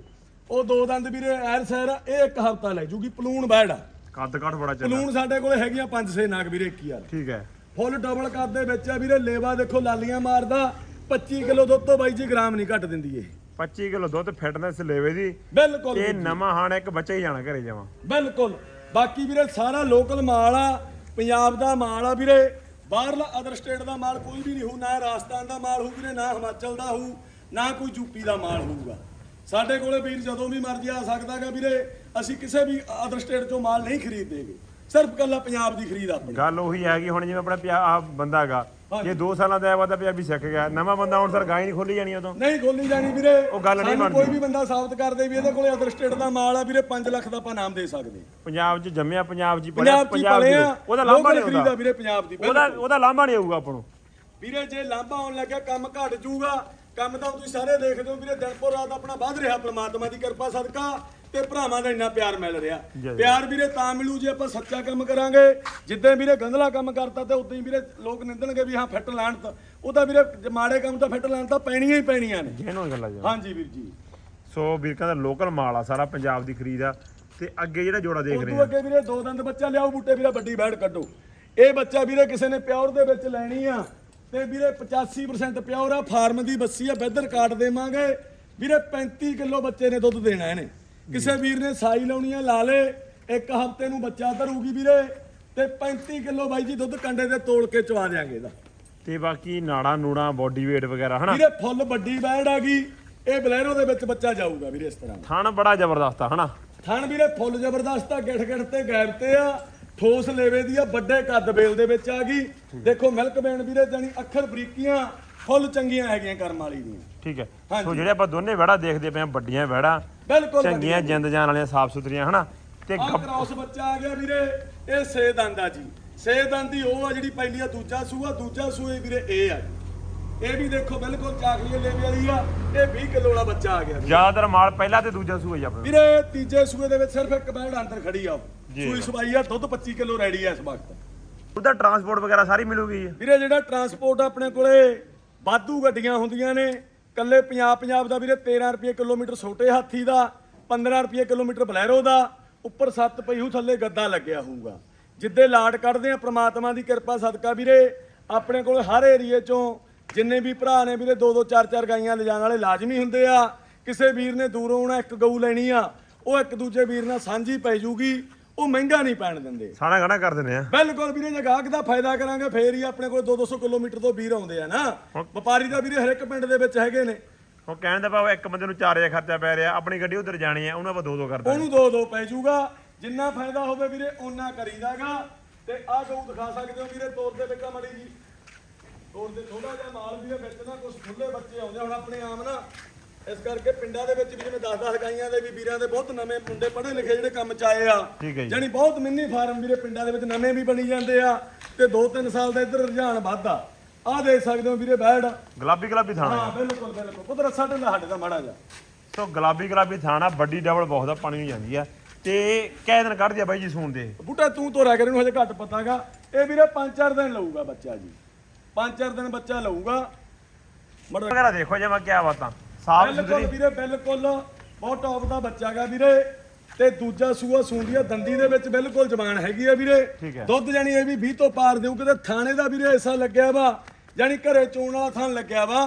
Speaker 2: ਉਹ ਦੋ ਦੰਦ ਵੀਰੇ ਐਰ ਸਰ ਇਹ ਇੱਕ ਹਫਤਾ ਲੈ ਜੂਗੀ ਪਲੂਣ ਬੈੜ ਆ।
Speaker 1: ਕੱਦ ਕਾਠ ਬੜਾ ਚੱਲਦਾ
Speaker 2: ਪਲੂਣ ਸਾਡੇ ਕੋਲੇ ਹੈਗੀਆਂ 5-6 ਨਾਗ ਵੀਰੇ 21 ਵਾਲੇ
Speaker 1: ਠੀਕ ਹੈ।
Speaker 2: ਫੁੱਲ ਡਬਲ ਕੱਦ ਦੇ ਵਿੱਚ ਆ ਵੀਰੇ ਲੇਵਾ ਦੇਖੋ ਲਾਲੀਆਂ ਮਾਰਦਾ 25 ਕਿਲੋ ਦੁੱਧ ਤੋਂ ਬਾਈ ਜੀ ਗ੍ਰਾਮ ਨਹੀਂ ਘੱਟ ਦਿੰਦੀ ਇਹ।
Speaker 1: 25 ਕਿਲੋ ਦੁੱਧ ਫਿਟਨੈਸ ਲੈਵੇ ਦੀ
Speaker 2: ਬਿਲਕੁਲ
Speaker 1: ਇਹ। ਨਵਾਂ ਹਾਣ ਇੱਕ ਬੱਚਾ ਹੀ ਜਾਣਾ ਘਰੇ ਜਾਵਾਂ
Speaker 2: ਬਿਲਕੁਲ। ਬਾਕੀ ਵੀਰੇ ਸਾਰਾ ਲੋਕਲ ਮਾਲ ਆ ਪੰਜਾਬ ਦਾ ਮਾਲ ਆ ਵੀਰੇ ਬਾਹਰਲਾ ਅਦਰ ਸਟੇਟ ਦਾ ਮਾਲ ਕੋਈ ਵੀ ਨਹੀਂ ਹੋਊ, ਨਾ ਰਾਜਸਥਾਨ ਦਾ ਮਾਲ ਹੋਊ ਵੀਰੇ, ਨਾ ਹਿਮਾਚਲ ਦਾ ਹੋਊ, ਨਾ ਕੋਈ ਯੂਪੀ ਦਾ ਮਾਲ ਹੋਊਗਾ। ਸਾਡੇ ਕੋਲੇ ਵੀਰ ਜਦੋਂ ਵੀ ਮਰਜ਼ੀ ਆ ਸਕਦਾਗਾ ਵੀਰੇ, ਅਸੀਂ ਕਿਸੇ ਵੀ ਅਦਰ ਸਟੇਟ ਚੋਂ ਮਾਲ ਨਹੀਂ ਖਰੀਦਦੇਗੇ ਸਿਰਫ ਕੱਲਾ ਪੰਜਾਬ ਦੀ ਖਰੀਦ ਆਪਣੀ।
Speaker 1: ਗੱਲ ਉਹੀ ਹੈਗੀ, ਹੁਣ ਜਿਵੇਂ ਆਪਣਾ ਪਿਆ ਆ ਬੰਦਾ ਹੈਗਾ ਜੇ। 2 ਸਾਲਾਂ ਦਾ ਆਇਆ ਵਾ ਤਾਂ ਪੰਜਾਬੀ ਸਿੱਖ ਗਿਆ। ਨਵਾਂ ਬੰਦਾ ਹੁਣ ਸਰ ਗਾਈ ਨਹੀਂ ਖੋਲੀ ਜਾਣੀ ਉਦੋਂ।
Speaker 2: ਨਹੀਂ ਖੋਲੀ ਜਾਣੀ ਵੀਰੇ।
Speaker 1: ਉਹ ਗੱਲ ਨਹੀਂ ਬਣਦੀ।
Speaker 2: ਕੋਈ ਵੀ ਬੰਦਾ ਸਾਬਤ ਕਰਦੇ ਵੀ ਇਹਦੇ ਕੋਲੇ ਅਦਰ ਸਟੇਟ ਦਾ ਮਾਲ ਆ ਵੀਰੇ 5 ਲੱਖ ਦਾ ਆਪਾਂ ਨਾਮ ਦੇ ਸਕਦੇ।
Speaker 1: ਪੰਜਾਬ 'ਚ ਜੰਮਿਆ ਪੰਜਾਬ 'ਚ ਪੜਿਆ
Speaker 2: ਪੰਜਾਬ ਚ
Speaker 1: ਉਹਦਾ ਲਾਂਭਾ ਨਹੀਂ ਹੁੰਦਾ
Speaker 2: ਵੀਰੇ ਪੰਜਾਬ ਦੀ
Speaker 1: ਉਹਦਾ ਉਹਦਾ ਲਾਂਭਾ ਨਹੀਂ ਆਊਗਾ ਆਪਾਂ ਨੂੰ।
Speaker 2: ਵੀਰੇ ਜੇ ਲਾਂਭਾ ਆਉਣ ਲੱਗਿਆ ਕੰਮ ਘਟ ਜੂਗਾ। ਕੰਮ ਤਾਂ ਤੁਸੀਂ ਸਾਰੇ ਦੇਖਦੇ ਹੋ ਵੀਰੇ ਦਿਨਪੁਰ ਰਾਤ ਆਪਣਾ ਵੱਧ ਰਿਹਾ ਪ੍ਰਮਾਤਮਾ ਦੀ ਕਿਰਪਾ ਸਦਕਾ। ਤੇ ਭਰਾਵਾਂ ਦਾ ਇੰਨਾ ਪਿਆਰ ਮਿਲ ਰਿਹਾ। ਪਿਆਰ ਵੀਰੇ ਤਾਂ ਮਿਲੂ ਜੇ ਆਪਾਂ ਸੱਚਾ ਕੰਮ ਕਰਾਂਗੇ। ਜਿੱਦਾਂ ਵੀਰੇ ਗੰਦਲਾ ਕੰਮ ਕਰਤਾ ਤੇ ਉਦਾਂ ਹੀ ਵੀਰੇ ਲੋਕ ਨਿੰਦਣਗੇ ਵੀ ਹਾਂ ਫਿੱਟ ਲੈਣ ਤਾਂ ਉਹਦਾ ਵੀਰੇ ਮਾੜੇ ਕੰਮ ਤਾਂ ਫਿੱਟ ਲੈਣ ਤਾਂ ਪੈਣੀਆਂ ਹੀ ਪੈਣੀਆਂ ਨੇ।
Speaker 1: ਜਿਹਨੂੰ ਗੱਲਾਂ ਜੀ।
Speaker 2: ਹਾਂਜੀ ਵੀਰ ਜੀ।
Speaker 1: ਸੋ ਵੀਰ ਕਹਿੰਦਾ ਲੋਕਲ ਮਾਲ ਆ ਸਾਰਾ ਪੰਜਾਬ ਦੀ ਖਰੀਦ ਆ। ਤੇ ਅੱਗੇ ਜਿਹੜਾ ਜੋੜਾ ਦੇਖ ਰਹੇ ਆ
Speaker 2: ਅੱਗੇ ਵੀਰੇ ਦੋ ਦੰਦ ਬੱਚਾ ਲਿਆਓ ਬੂਟੇ ਵੀਰੇ ਵੱਡੀ ਬੈੜ ਕੱਢੋ। ਇਹ ਬੱਚਾ ਵੀਰੇ ਕਿਸੇ ਨੇ ਪਿਓਰ ਦੇ ਵਿੱਚ ਲੈਣੀ ਆ। ਤੇ ਵੀਰੇ 85% ਪਿਓਰ ਆ ਫਾਰਮ ਦੀ ਬੱਸੀ ਆ ਬੈਦਰ ਕਾਟ ਦੇਵਾਂਗੇ। ਵੀਰੇ 35 ਕਿਲੋ ਬੱਚੇ ਨੇ ਦੁੱਧ ਦੇਣਾ ਇਹਨੇ। ਕਿਸੇ ਵੀਰ ਨੇ ਸਾਈ ਲਾਉਣੀ ਆ ਲਾ ਲੇ ਇੱਕ ਹਫ਼ਤੇ ਨੂੰ ਬੱਚਾ ਧਰੂਗੀ ਵੀਰੇ ਤੇ 35 ਕਿਲੋ ਬਾਈ ਜੀ ਦੁੱਧ ਕੰਡੇ ਤੇ ਤੋੜ ਕੇ ਚਵਾ ਦਿਆਂਗੇ ਇਹਦਾ।
Speaker 1: ਤੇ ਬਾਕੀ ਨਾੜਾ ਨੂੜਾ ਬੋਡੀ weight ਵਗੈਰਾ ਹਨਾ?
Speaker 2: ਵੀਰੇ ਫੁੱਲ ਵੱਡੀ ਬੈੜ ਆ ਗਈ ਇਹ ਬਲੈਰੋ ਦੇ ਵਿੱਚ ਬੱਚਾ ਜਾਊਗਾ ਵੀਰੇ ਇਸ ਤਰ੍ਹਾਂ।
Speaker 1: ਥਣ ਬੜਾ ਜ਼ਬਰਦਸਤ ਆ ਹਨਾ?
Speaker 2: ਥਣ ਵੀਰੇ ਫੁੱਲ ਜ਼ਬਰਦਸਤ ਆ ਗਿੱਠ ਗਿੱਠ ਤੇ ਗੈਬ ਤੇ ਆ ਠੋਸ ਲੇਵੇ ਦੀ ਆ ਵੱਡੇ ਕੱਦ ਬੇਲ ਦੇ ਵਿੱਚ ਆ ਗਈ। ਦੇਖੋ ਮਿਲਕ ਬੈਂਡ ਵੀਰੇ ਜਾਨੀ ਅੱਖਰ ਬਰੀਕੀਆਂ ਫੁੱਲ ਚੰਗੀਆਂ ਹੈਗੀਆਂ ਕਰਮ ਵਾਲੀ ਦੀਆਂ।
Speaker 1: ਠੀਕ ਹੈ। ਸੋ ਜਿਹੜੇ ਆਪਾਂ ਦੋਨੇ ਵੜਾ ਦੇਖਦੇ ਪਏ ਆ ਵੱਡੀਆਂ ਵੜਾ
Speaker 2: ਬਿਲਕੁਲ
Speaker 1: ਚੰਗੀਆਂ ਜਿੰਦ ਜਾਨ ਵਾਲੀਆਂ ਸਾਫ਼ ਸੁਥਰੀਆਂ ਹਨਾ? ਤੇ
Speaker 2: ਕ੍ਰਾਸ ਬੱਚਾ ਆ ਗਿਆ ਵੀਰੇ ਇਹ ਸੇ ਦੰਦ ਜੀ। ਸੇ ਦੰਦ ਉਹ ਆ ਜਿਹੜੀ ਪਹਿਲੀ ਆ ਦੂਜਾ ਸੂਆ ਦੂਜਾ ਸੂਏ ਵੀਰੇ ਇਹ ਆ ਜੀ। ਇਹ ਵੀ ਦੇਖੋ ਬਿਲਕੁਲ ਚਾਕਲੀ ਲੇਵੇ ਵਾਲੀ ਆ ਇਹ 20 ਕਿਲੋ ਵਾਲਾ ਬੱਚਾ ਆ ਗਿਆ।
Speaker 1: ਜ਼ਿਆਦਾਤਰ ਮਾਲ ਪਹਿਲਾ ਤੇ ਦੂਜਾ ਸੂਆ ਹੀ ਆਪਣਾ।
Speaker 2: ਵੀਰੇ ਤੀਜੇ ਸੂਏ ਦੇ ਵਿੱਚ ਸਿਰਫ ਇੱਕ ਬੈੜ ਅੰਦਰ ਖੜੀ ਆ। ਸੂਈ ਸਵਾਈ ਆ ਦੁੱਧ 25 ਕਿਲੋ ਰੈਡੀ ਆ ਇਸ ਵਕਤ।
Speaker 1: ਉਹਦਾ ਟਰਾਂਸਪੋਰਟ ਵਗੈਰਾ ਸਾਰੀ ਮਿਲੂਗੀ
Speaker 2: ਵੀਰੇ ਜਿਹੜਾ ਟਰਾਂਸਪੋਰਟ ਆਪਣੇ ਕੋਲੇ ਵਾਧੂ ਗੱਡੀਆਂ ਹੁੰਦੀਆਂ ਨੇ ਕੱਲੇ ਪੰਜਾਬ ਪੰਜਾਬ ਦਾ ਵੀਰੇ 13 ਰੁਪਏ ਕਿਲੋਮੀਟਰ ਛੋਟੇ ਹਾਥੀ ਦਾ 15 ਰੁਪਏ ਕਿਲੋਮੀਟਰ ਬਲੈਰੋ ਦਾ, ਉੱਪਰ ਸੱਤ ਪਈਹੂ ਥੱਲੇ ਗੱਦਾ ਲੱਗਿਆ ਹੋਊਗਾ। ਜਿੱਦੇ ਲਾਟ ਕੱਢਦੇ ਆ ਪ੍ਰਮਾਤਮਾ ਦੀ ਕਿਰਪਾ, ਸਦਕਾ ਵੀਰੇ, ਆਪਣੇ ਕੋਲ ਹਰ ਏਰੀਏ ਚੋਂ ਜਿੰਨੇ ਵੀ ਭਰਾ ਨੇ ਵੀਰੇ, ਦੋ ਦੋ ਚਾਰ ਚਾਰ ਗਾਈਆਂ ਲਿਜਾਣ ਵਾਲੇ ਲਾਜ਼ਮੀ ਹੁੰਦੇ ਆ। ਕਿਸੇ ਵੀਰ ਨੇ ਦੂਰੋਂ ਆਉਣਾ, ਇੱਕ ਗਊ ਲੈਣੀ ਆ, ਉਹ ਇੱਕ ਦੂਜੇ ਵੀਰ ਨਾਲ ਸਾਂਝੀ ਪੈ ਜੂਗੀ। ਉਹ ਮਹਿੰਗਾ ਨਹੀਂ ਪੈਣ ਦਿੰਦੇ।
Speaker 1: ਸਾਣਾ ਗਾਣਾ ਕਰ ਦਿੰਦੇ ਆ।
Speaker 2: ਬਿਲਕੁਲ ਵੀਰੇ ਜੇ ਗਾਹਕ ਦਾ ਫਾਇਦਾ ਕਰਾਂਗੇ ਫੇਰ ਹੀ ਆਪਣੇ ਕੋਲ 2-200 ਕਿਲੋਮੀਟਰ ਤੋਂ ਵੀਰ ਆਉਂਦੇ ਆ ਨਾ। ਵਪਾਰੀ ਦਾ ਵੀਰੇ ਹਰ ਇੱਕ ਪਿੰਡ ਦੇ ਵਿੱਚ ਹੈਗੇ ਨੇ।
Speaker 1: ਉਹ ਕਹਿਣ ਦਾ ਭਾਵ ਇੱਕ ਬੰਦੇ ਨੂੰ 4000 ਖਰਚਾ ਪੈ ਰਿਹਾ ਆਪਣੀ ਗੱਡੀ ਉਧਰ ਜਾਣੀ ਆ ਉਹਨੂੰ ਆਪਾਂ ਦੋ ਦੋ ਕਰ ਦਾਂਗੇ।
Speaker 2: ਉਹਨੂੰ ਦੋ ਦੋ ਪੈ ਜਾਊਗਾ। ਜਿੰਨਾ ਫਾਇਦਾ ਹੋਵੇ ਵੀਰੇ ਓਨਾ ਕਰੀਦਾਗਾ। ਤੇ ਆਹ ਗਊ ਦਿਖਾ ਸਕਦੇ ਹੋ ਵੀਰੇ ਤੋਰ ਦੇ ਵਿੱਚਾ ਮੜੀ ਜੀ। ਤੋਰ ਦੇ ਥੋੜਾ ਜਿਹਾ ਮਾਲ ਵੀਰੇ ਵਿੱਚ ਨਾ ਕੁਝ ਖੁੱਲੇ ਬੱਚੇ ਆਉਂਦੇ ਹੁਣ ਆਪਣੇ ਆਮ ਨਾ। ਇਸ ਕਰਕੇ ਪਿੰਡਾਂ ਦੇ ਵਿੱਚ ਵੀ ਜਿਵੇਂ 10-10 ਗਾਈਆਂ ਦੇ ਵੀ ਵੀਰਾਂ ਦੇ ਬਹੁਤ ਨਵੇਂ ਮੁੰਡੇ ਪੜ੍ਹੇ ਲਿਖੇ ਜਿਹੜੇ ਕੰਮ ਚ ਆਏ ਆ।
Speaker 1: ਠੀਕ ਹੈ ਜੀ।
Speaker 2: ਜਾਣੀ ਬਹੁਤ ਮਿੰਨੀ ਫਾਰਮ ਵੀਰੇ ਪਿੰਡਾਂ ਦੇ ਵਿੱਚ ਨਵੇਂ ਵੀ ਬਣੀ ਜਾਂਦੇ ਆ ਤੇ 2-3 ਸਾਲ ਦਾ ਇੱਧਰ ਰੁਝਾਨ ਵੱਧਦਾ। ਆਹ ਦੇਖ ਸਕਦੇ ਹੋ ਵੀਰੇ ਬੈੜ
Speaker 1: ਗੁਲਾਬੀ ਗੁਲਾਬੀ ਥਾਣਾ
Speaker 2: ਹਾਂ ਬਿਲਕੁਲ ਬਿਲਕੁਲ। ਪੁੱਤ ਰੱਸਾ ਢਿੱਲਾ ਸਾਡੇ ਦਾ ਮਾੜਾ ਜਾ
Speaker 1: ਸੋ ਗੁਲਾਬੀ ਗੁਲਾਬੀ ਥਾਣਾ ਵੱਡੀ ਡਬਲ ਬਹੁਤ ਆ ਪਾਣੀ ਨੂੰ ਜਾਂਦੀ ਆ। ਤੇ ਕੈ ਦਿਨ ਕੱਢਦੀ ਆ ਬਾਈ ਜੀ ਸੂਣ ਦੇ।
Speaker 2: ਬੂਟਾ ਤੂੰ ਤੋਰਿਆ ਕਰ ਇਹਨੂੰ ਹਜੇ ਘੱਟ ਪਤਾਗਾ ਇਹ ਵੀਰੇ 5-4 ਦਿਨ ਲਊਗਾ ਬੱਚਾ ਜੀ। 5-4 ਦਿਨ ਬੱਚਾ ਲਊਗਾ। ਮੜਾ
Speaker 1: ਵਗੈਰਾ ਦੇਖੋ ਜੇ ਮੈਂ ਕਿਹਾ ਬਾਤਾਂ। ਸਾਫ਼
Speaker 2: ਬਿਲਕੁਲ
Speaker 1: ਸੁਥਰੀ
Speaker 2: ਵੀਰੇ ਬਿਲਕੁਲ। ਬਹੁਤ ਟੌਪ ਦਾ ਬੱਚਾ ਗਾ ਵੀਰੇ। ਤੇ ਦੂਜਾ ਸੂਆ ਸੂੰਦੀ ਆ ਦੰਦੀ ਦੇ ਵਿੱਚ ਬਿਲਕੁਲ ਜਵਾਨ ਹੈਗੀ ਆ ਵੀਰੇ। ਦੁੱਧ ਜਾਨੀ ਇਹ ਵੀ 20 ਤੋਂ ਪਾਰ ਦੇਊ ਕਿਤੇ ਥਾਣੇ ਦਾ ਵੀਰੇ ਐਸਾ ਲੱਗਿਆ ਵਾ। ਜਾਨੀ ਘਰੇ ਚੋਣ ਵਾਲਾ ਥਾਂ ਲੱਗਿਆ ਵਾ।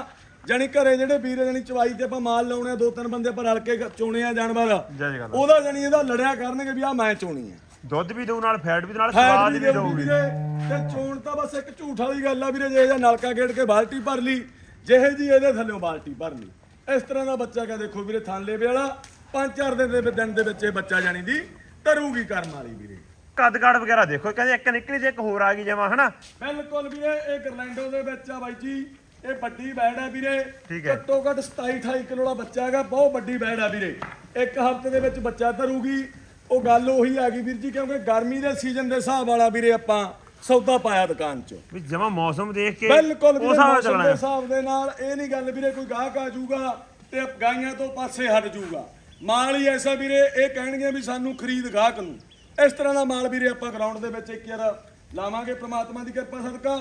Speaker 2: ਜਾਨੀ ਘਰੇ ਜਿਹੜੇ ਵੀਰੇ ਜਾਨੀ ਚਵਾਈ ਤੇ ਆਪਾਂ ਮਾਲ ਲਾਉਣੇ ਦੋ ਤਿੰਨ ਬੰਦੇ ਪਰ ਰਲ ਕੇ ਚੋਣੇ ਆ ਜਾਨਵਰ।
Speaker 1: ਜਗਾਲਾ
Speaker 2: ਉਹਦਾ ਜਾਨੀ ਇਹਦਾ ਲੜਿਆ ਕਰਨਗੇ ਵੀ ਆ ਮੈਂ ਚੋਣੀ ਆ।
Speaker 1: ਦੁੱਧ ਵੀ ਦਊ ਨਾਲ ਫੈਟ ਵੀ ਨਾਲ ਸਵਾਦ
Speaker 2: ਵੀ ਦੇਊਗੀ। ਤੇ ਚੋਣ ਤਾਂ ਬਸ ਇੱਕ ਝੂਠ ਵਾਲੀ ਗੱਲ ਆ ਵੀਰੇ ਜੇ ਇਹਦਾ ਨਲਕਾ ਗੇੜ ਕੇ ਬਾਲਟੀ ਭਰ ਲਈ ਜਿਹੇ ਜੀ ਇਹਦੇ ਥੱਲੇੋਂ ਬਾਲਟੀ ਭਰ ਲਈ। ਇਸ ਤਰ੍ਹਾਂ ਦਾ ਬੱਚਾ ਕਾ ਦੇਖੋ ਵੀਰੇ ਥਾਂ ਲੇਵੇ ਵਾਲਾ ਪੰਜ ਚਾਰ ਦਿਨ ਦੇ ਦਿਨ ਦੇ ਵਿੱਚ ਇਹ ਬੱਚਾ ਜਾਣੀ ਦੀ ਧਰੂਗੀ ਕਰਮ ਵਾਲੀ ਵੀਰੇ।
Speaker 1: ਕੱਦ ਕਾੜ ਵਗੈਰਾ ਦੇਖੋ ਕਹਿੰਦੇ ਇੱਕ ਨਿਕਲੀ ਤੇ ਇੱਕ ਹੋਰ ਆ ਗਈ ਜਮਾ ਹਨਾ?
Speaker 2: ਬਿਲਕੁਲ ਵੀਰੇ ਇਹ ਗਰਲੈਂਡੋ ਦੇ ਵਿੱਚ ਆ ਬਾਈ ਜੀ ਇਹ ਵੱਡੀ ਬੈੜ ਆ ਵੀਰੇ।
Speaker 1: ਹੈ।
Speaker 2: ਘੱਟੋ ਘੱਟ 27 28 ਕਿਲੋ ਦਾ ਬੱਚਾ ਹੈਗਾ ਬਹੁਤ ਵੱਡੀ ਬੈੜ ਆ ਵੀਰੇ। ਇੱਕ ਹਫ਼ਤੇ ਦੇ ਵਿੱਚ ਬੱਚਾ ਧਰੂਗੀ ਉਹ ਗੱਲ ਉਹੀ ਆ ਗਈ ਵੀਰ ਜੀ ਕਿਉਂਕਿ ਗਰਮੀ ਦੇ ਸੀਜ਼ਨ ਦੇ ਹਿਸਾਬ ਵਾਲਾ ਵੀਰੇ ਆਪਾਂ ਸੌਦਾ ਪਾਇਆ ਦੁਕਾਨ 'ਚ।
Speaker 1: ਵੀ ਜਮਾ ਮੌਸਮ ਦੇਖ ਕੇ
Speaker 2: ਬਿਲਕੁਲ
Speaker 1: ਉਸ
Speaker 2: ਵੀਰੇ
Speaker 1: ਹਿਸਾਬ
Speaker 2: ਮੌਸਮ ਦੇ
Speaker 1: ਹੈ।
Speaker 2: ਹਿਸਾਬ ਦੇ ਨਾਲ ਇਹ ਨਹੀਂ ਗੱਲ ਵੀਰੇ ਕੋਈ ਗਾਹਕ ਆ ਜਾਊਗਾ ਤੇ ਗਾਈਆਂ ਤੋਂ ਪਾਸੇ ਹਟ ਜਾਊਗਾ। ਮਾਲ ਹੀ ਐਸਾ ਵੀਰੇ ਇਹ ਕਹਿਣਗੇ ਵੀ ਸਾਨੂੰ ਖਰੀਦ ਗਾਹਕ ਨੂੰ। ਇਸ ਤਰ੍ਹਾਂ ਦਾ ਮਾਲ ਵੀਰੇ ਆਪਾਂ ਗਰਾਊਂਡ ਦੇ ਵਿੱਚ ਇੱਕ ਵਾਰ ਲਾਵਾਂਗੇ ਪ੍ਰਮਾਤਮਾ ਦੀ ਕਿਰਪਾ ਸਦਕਾ।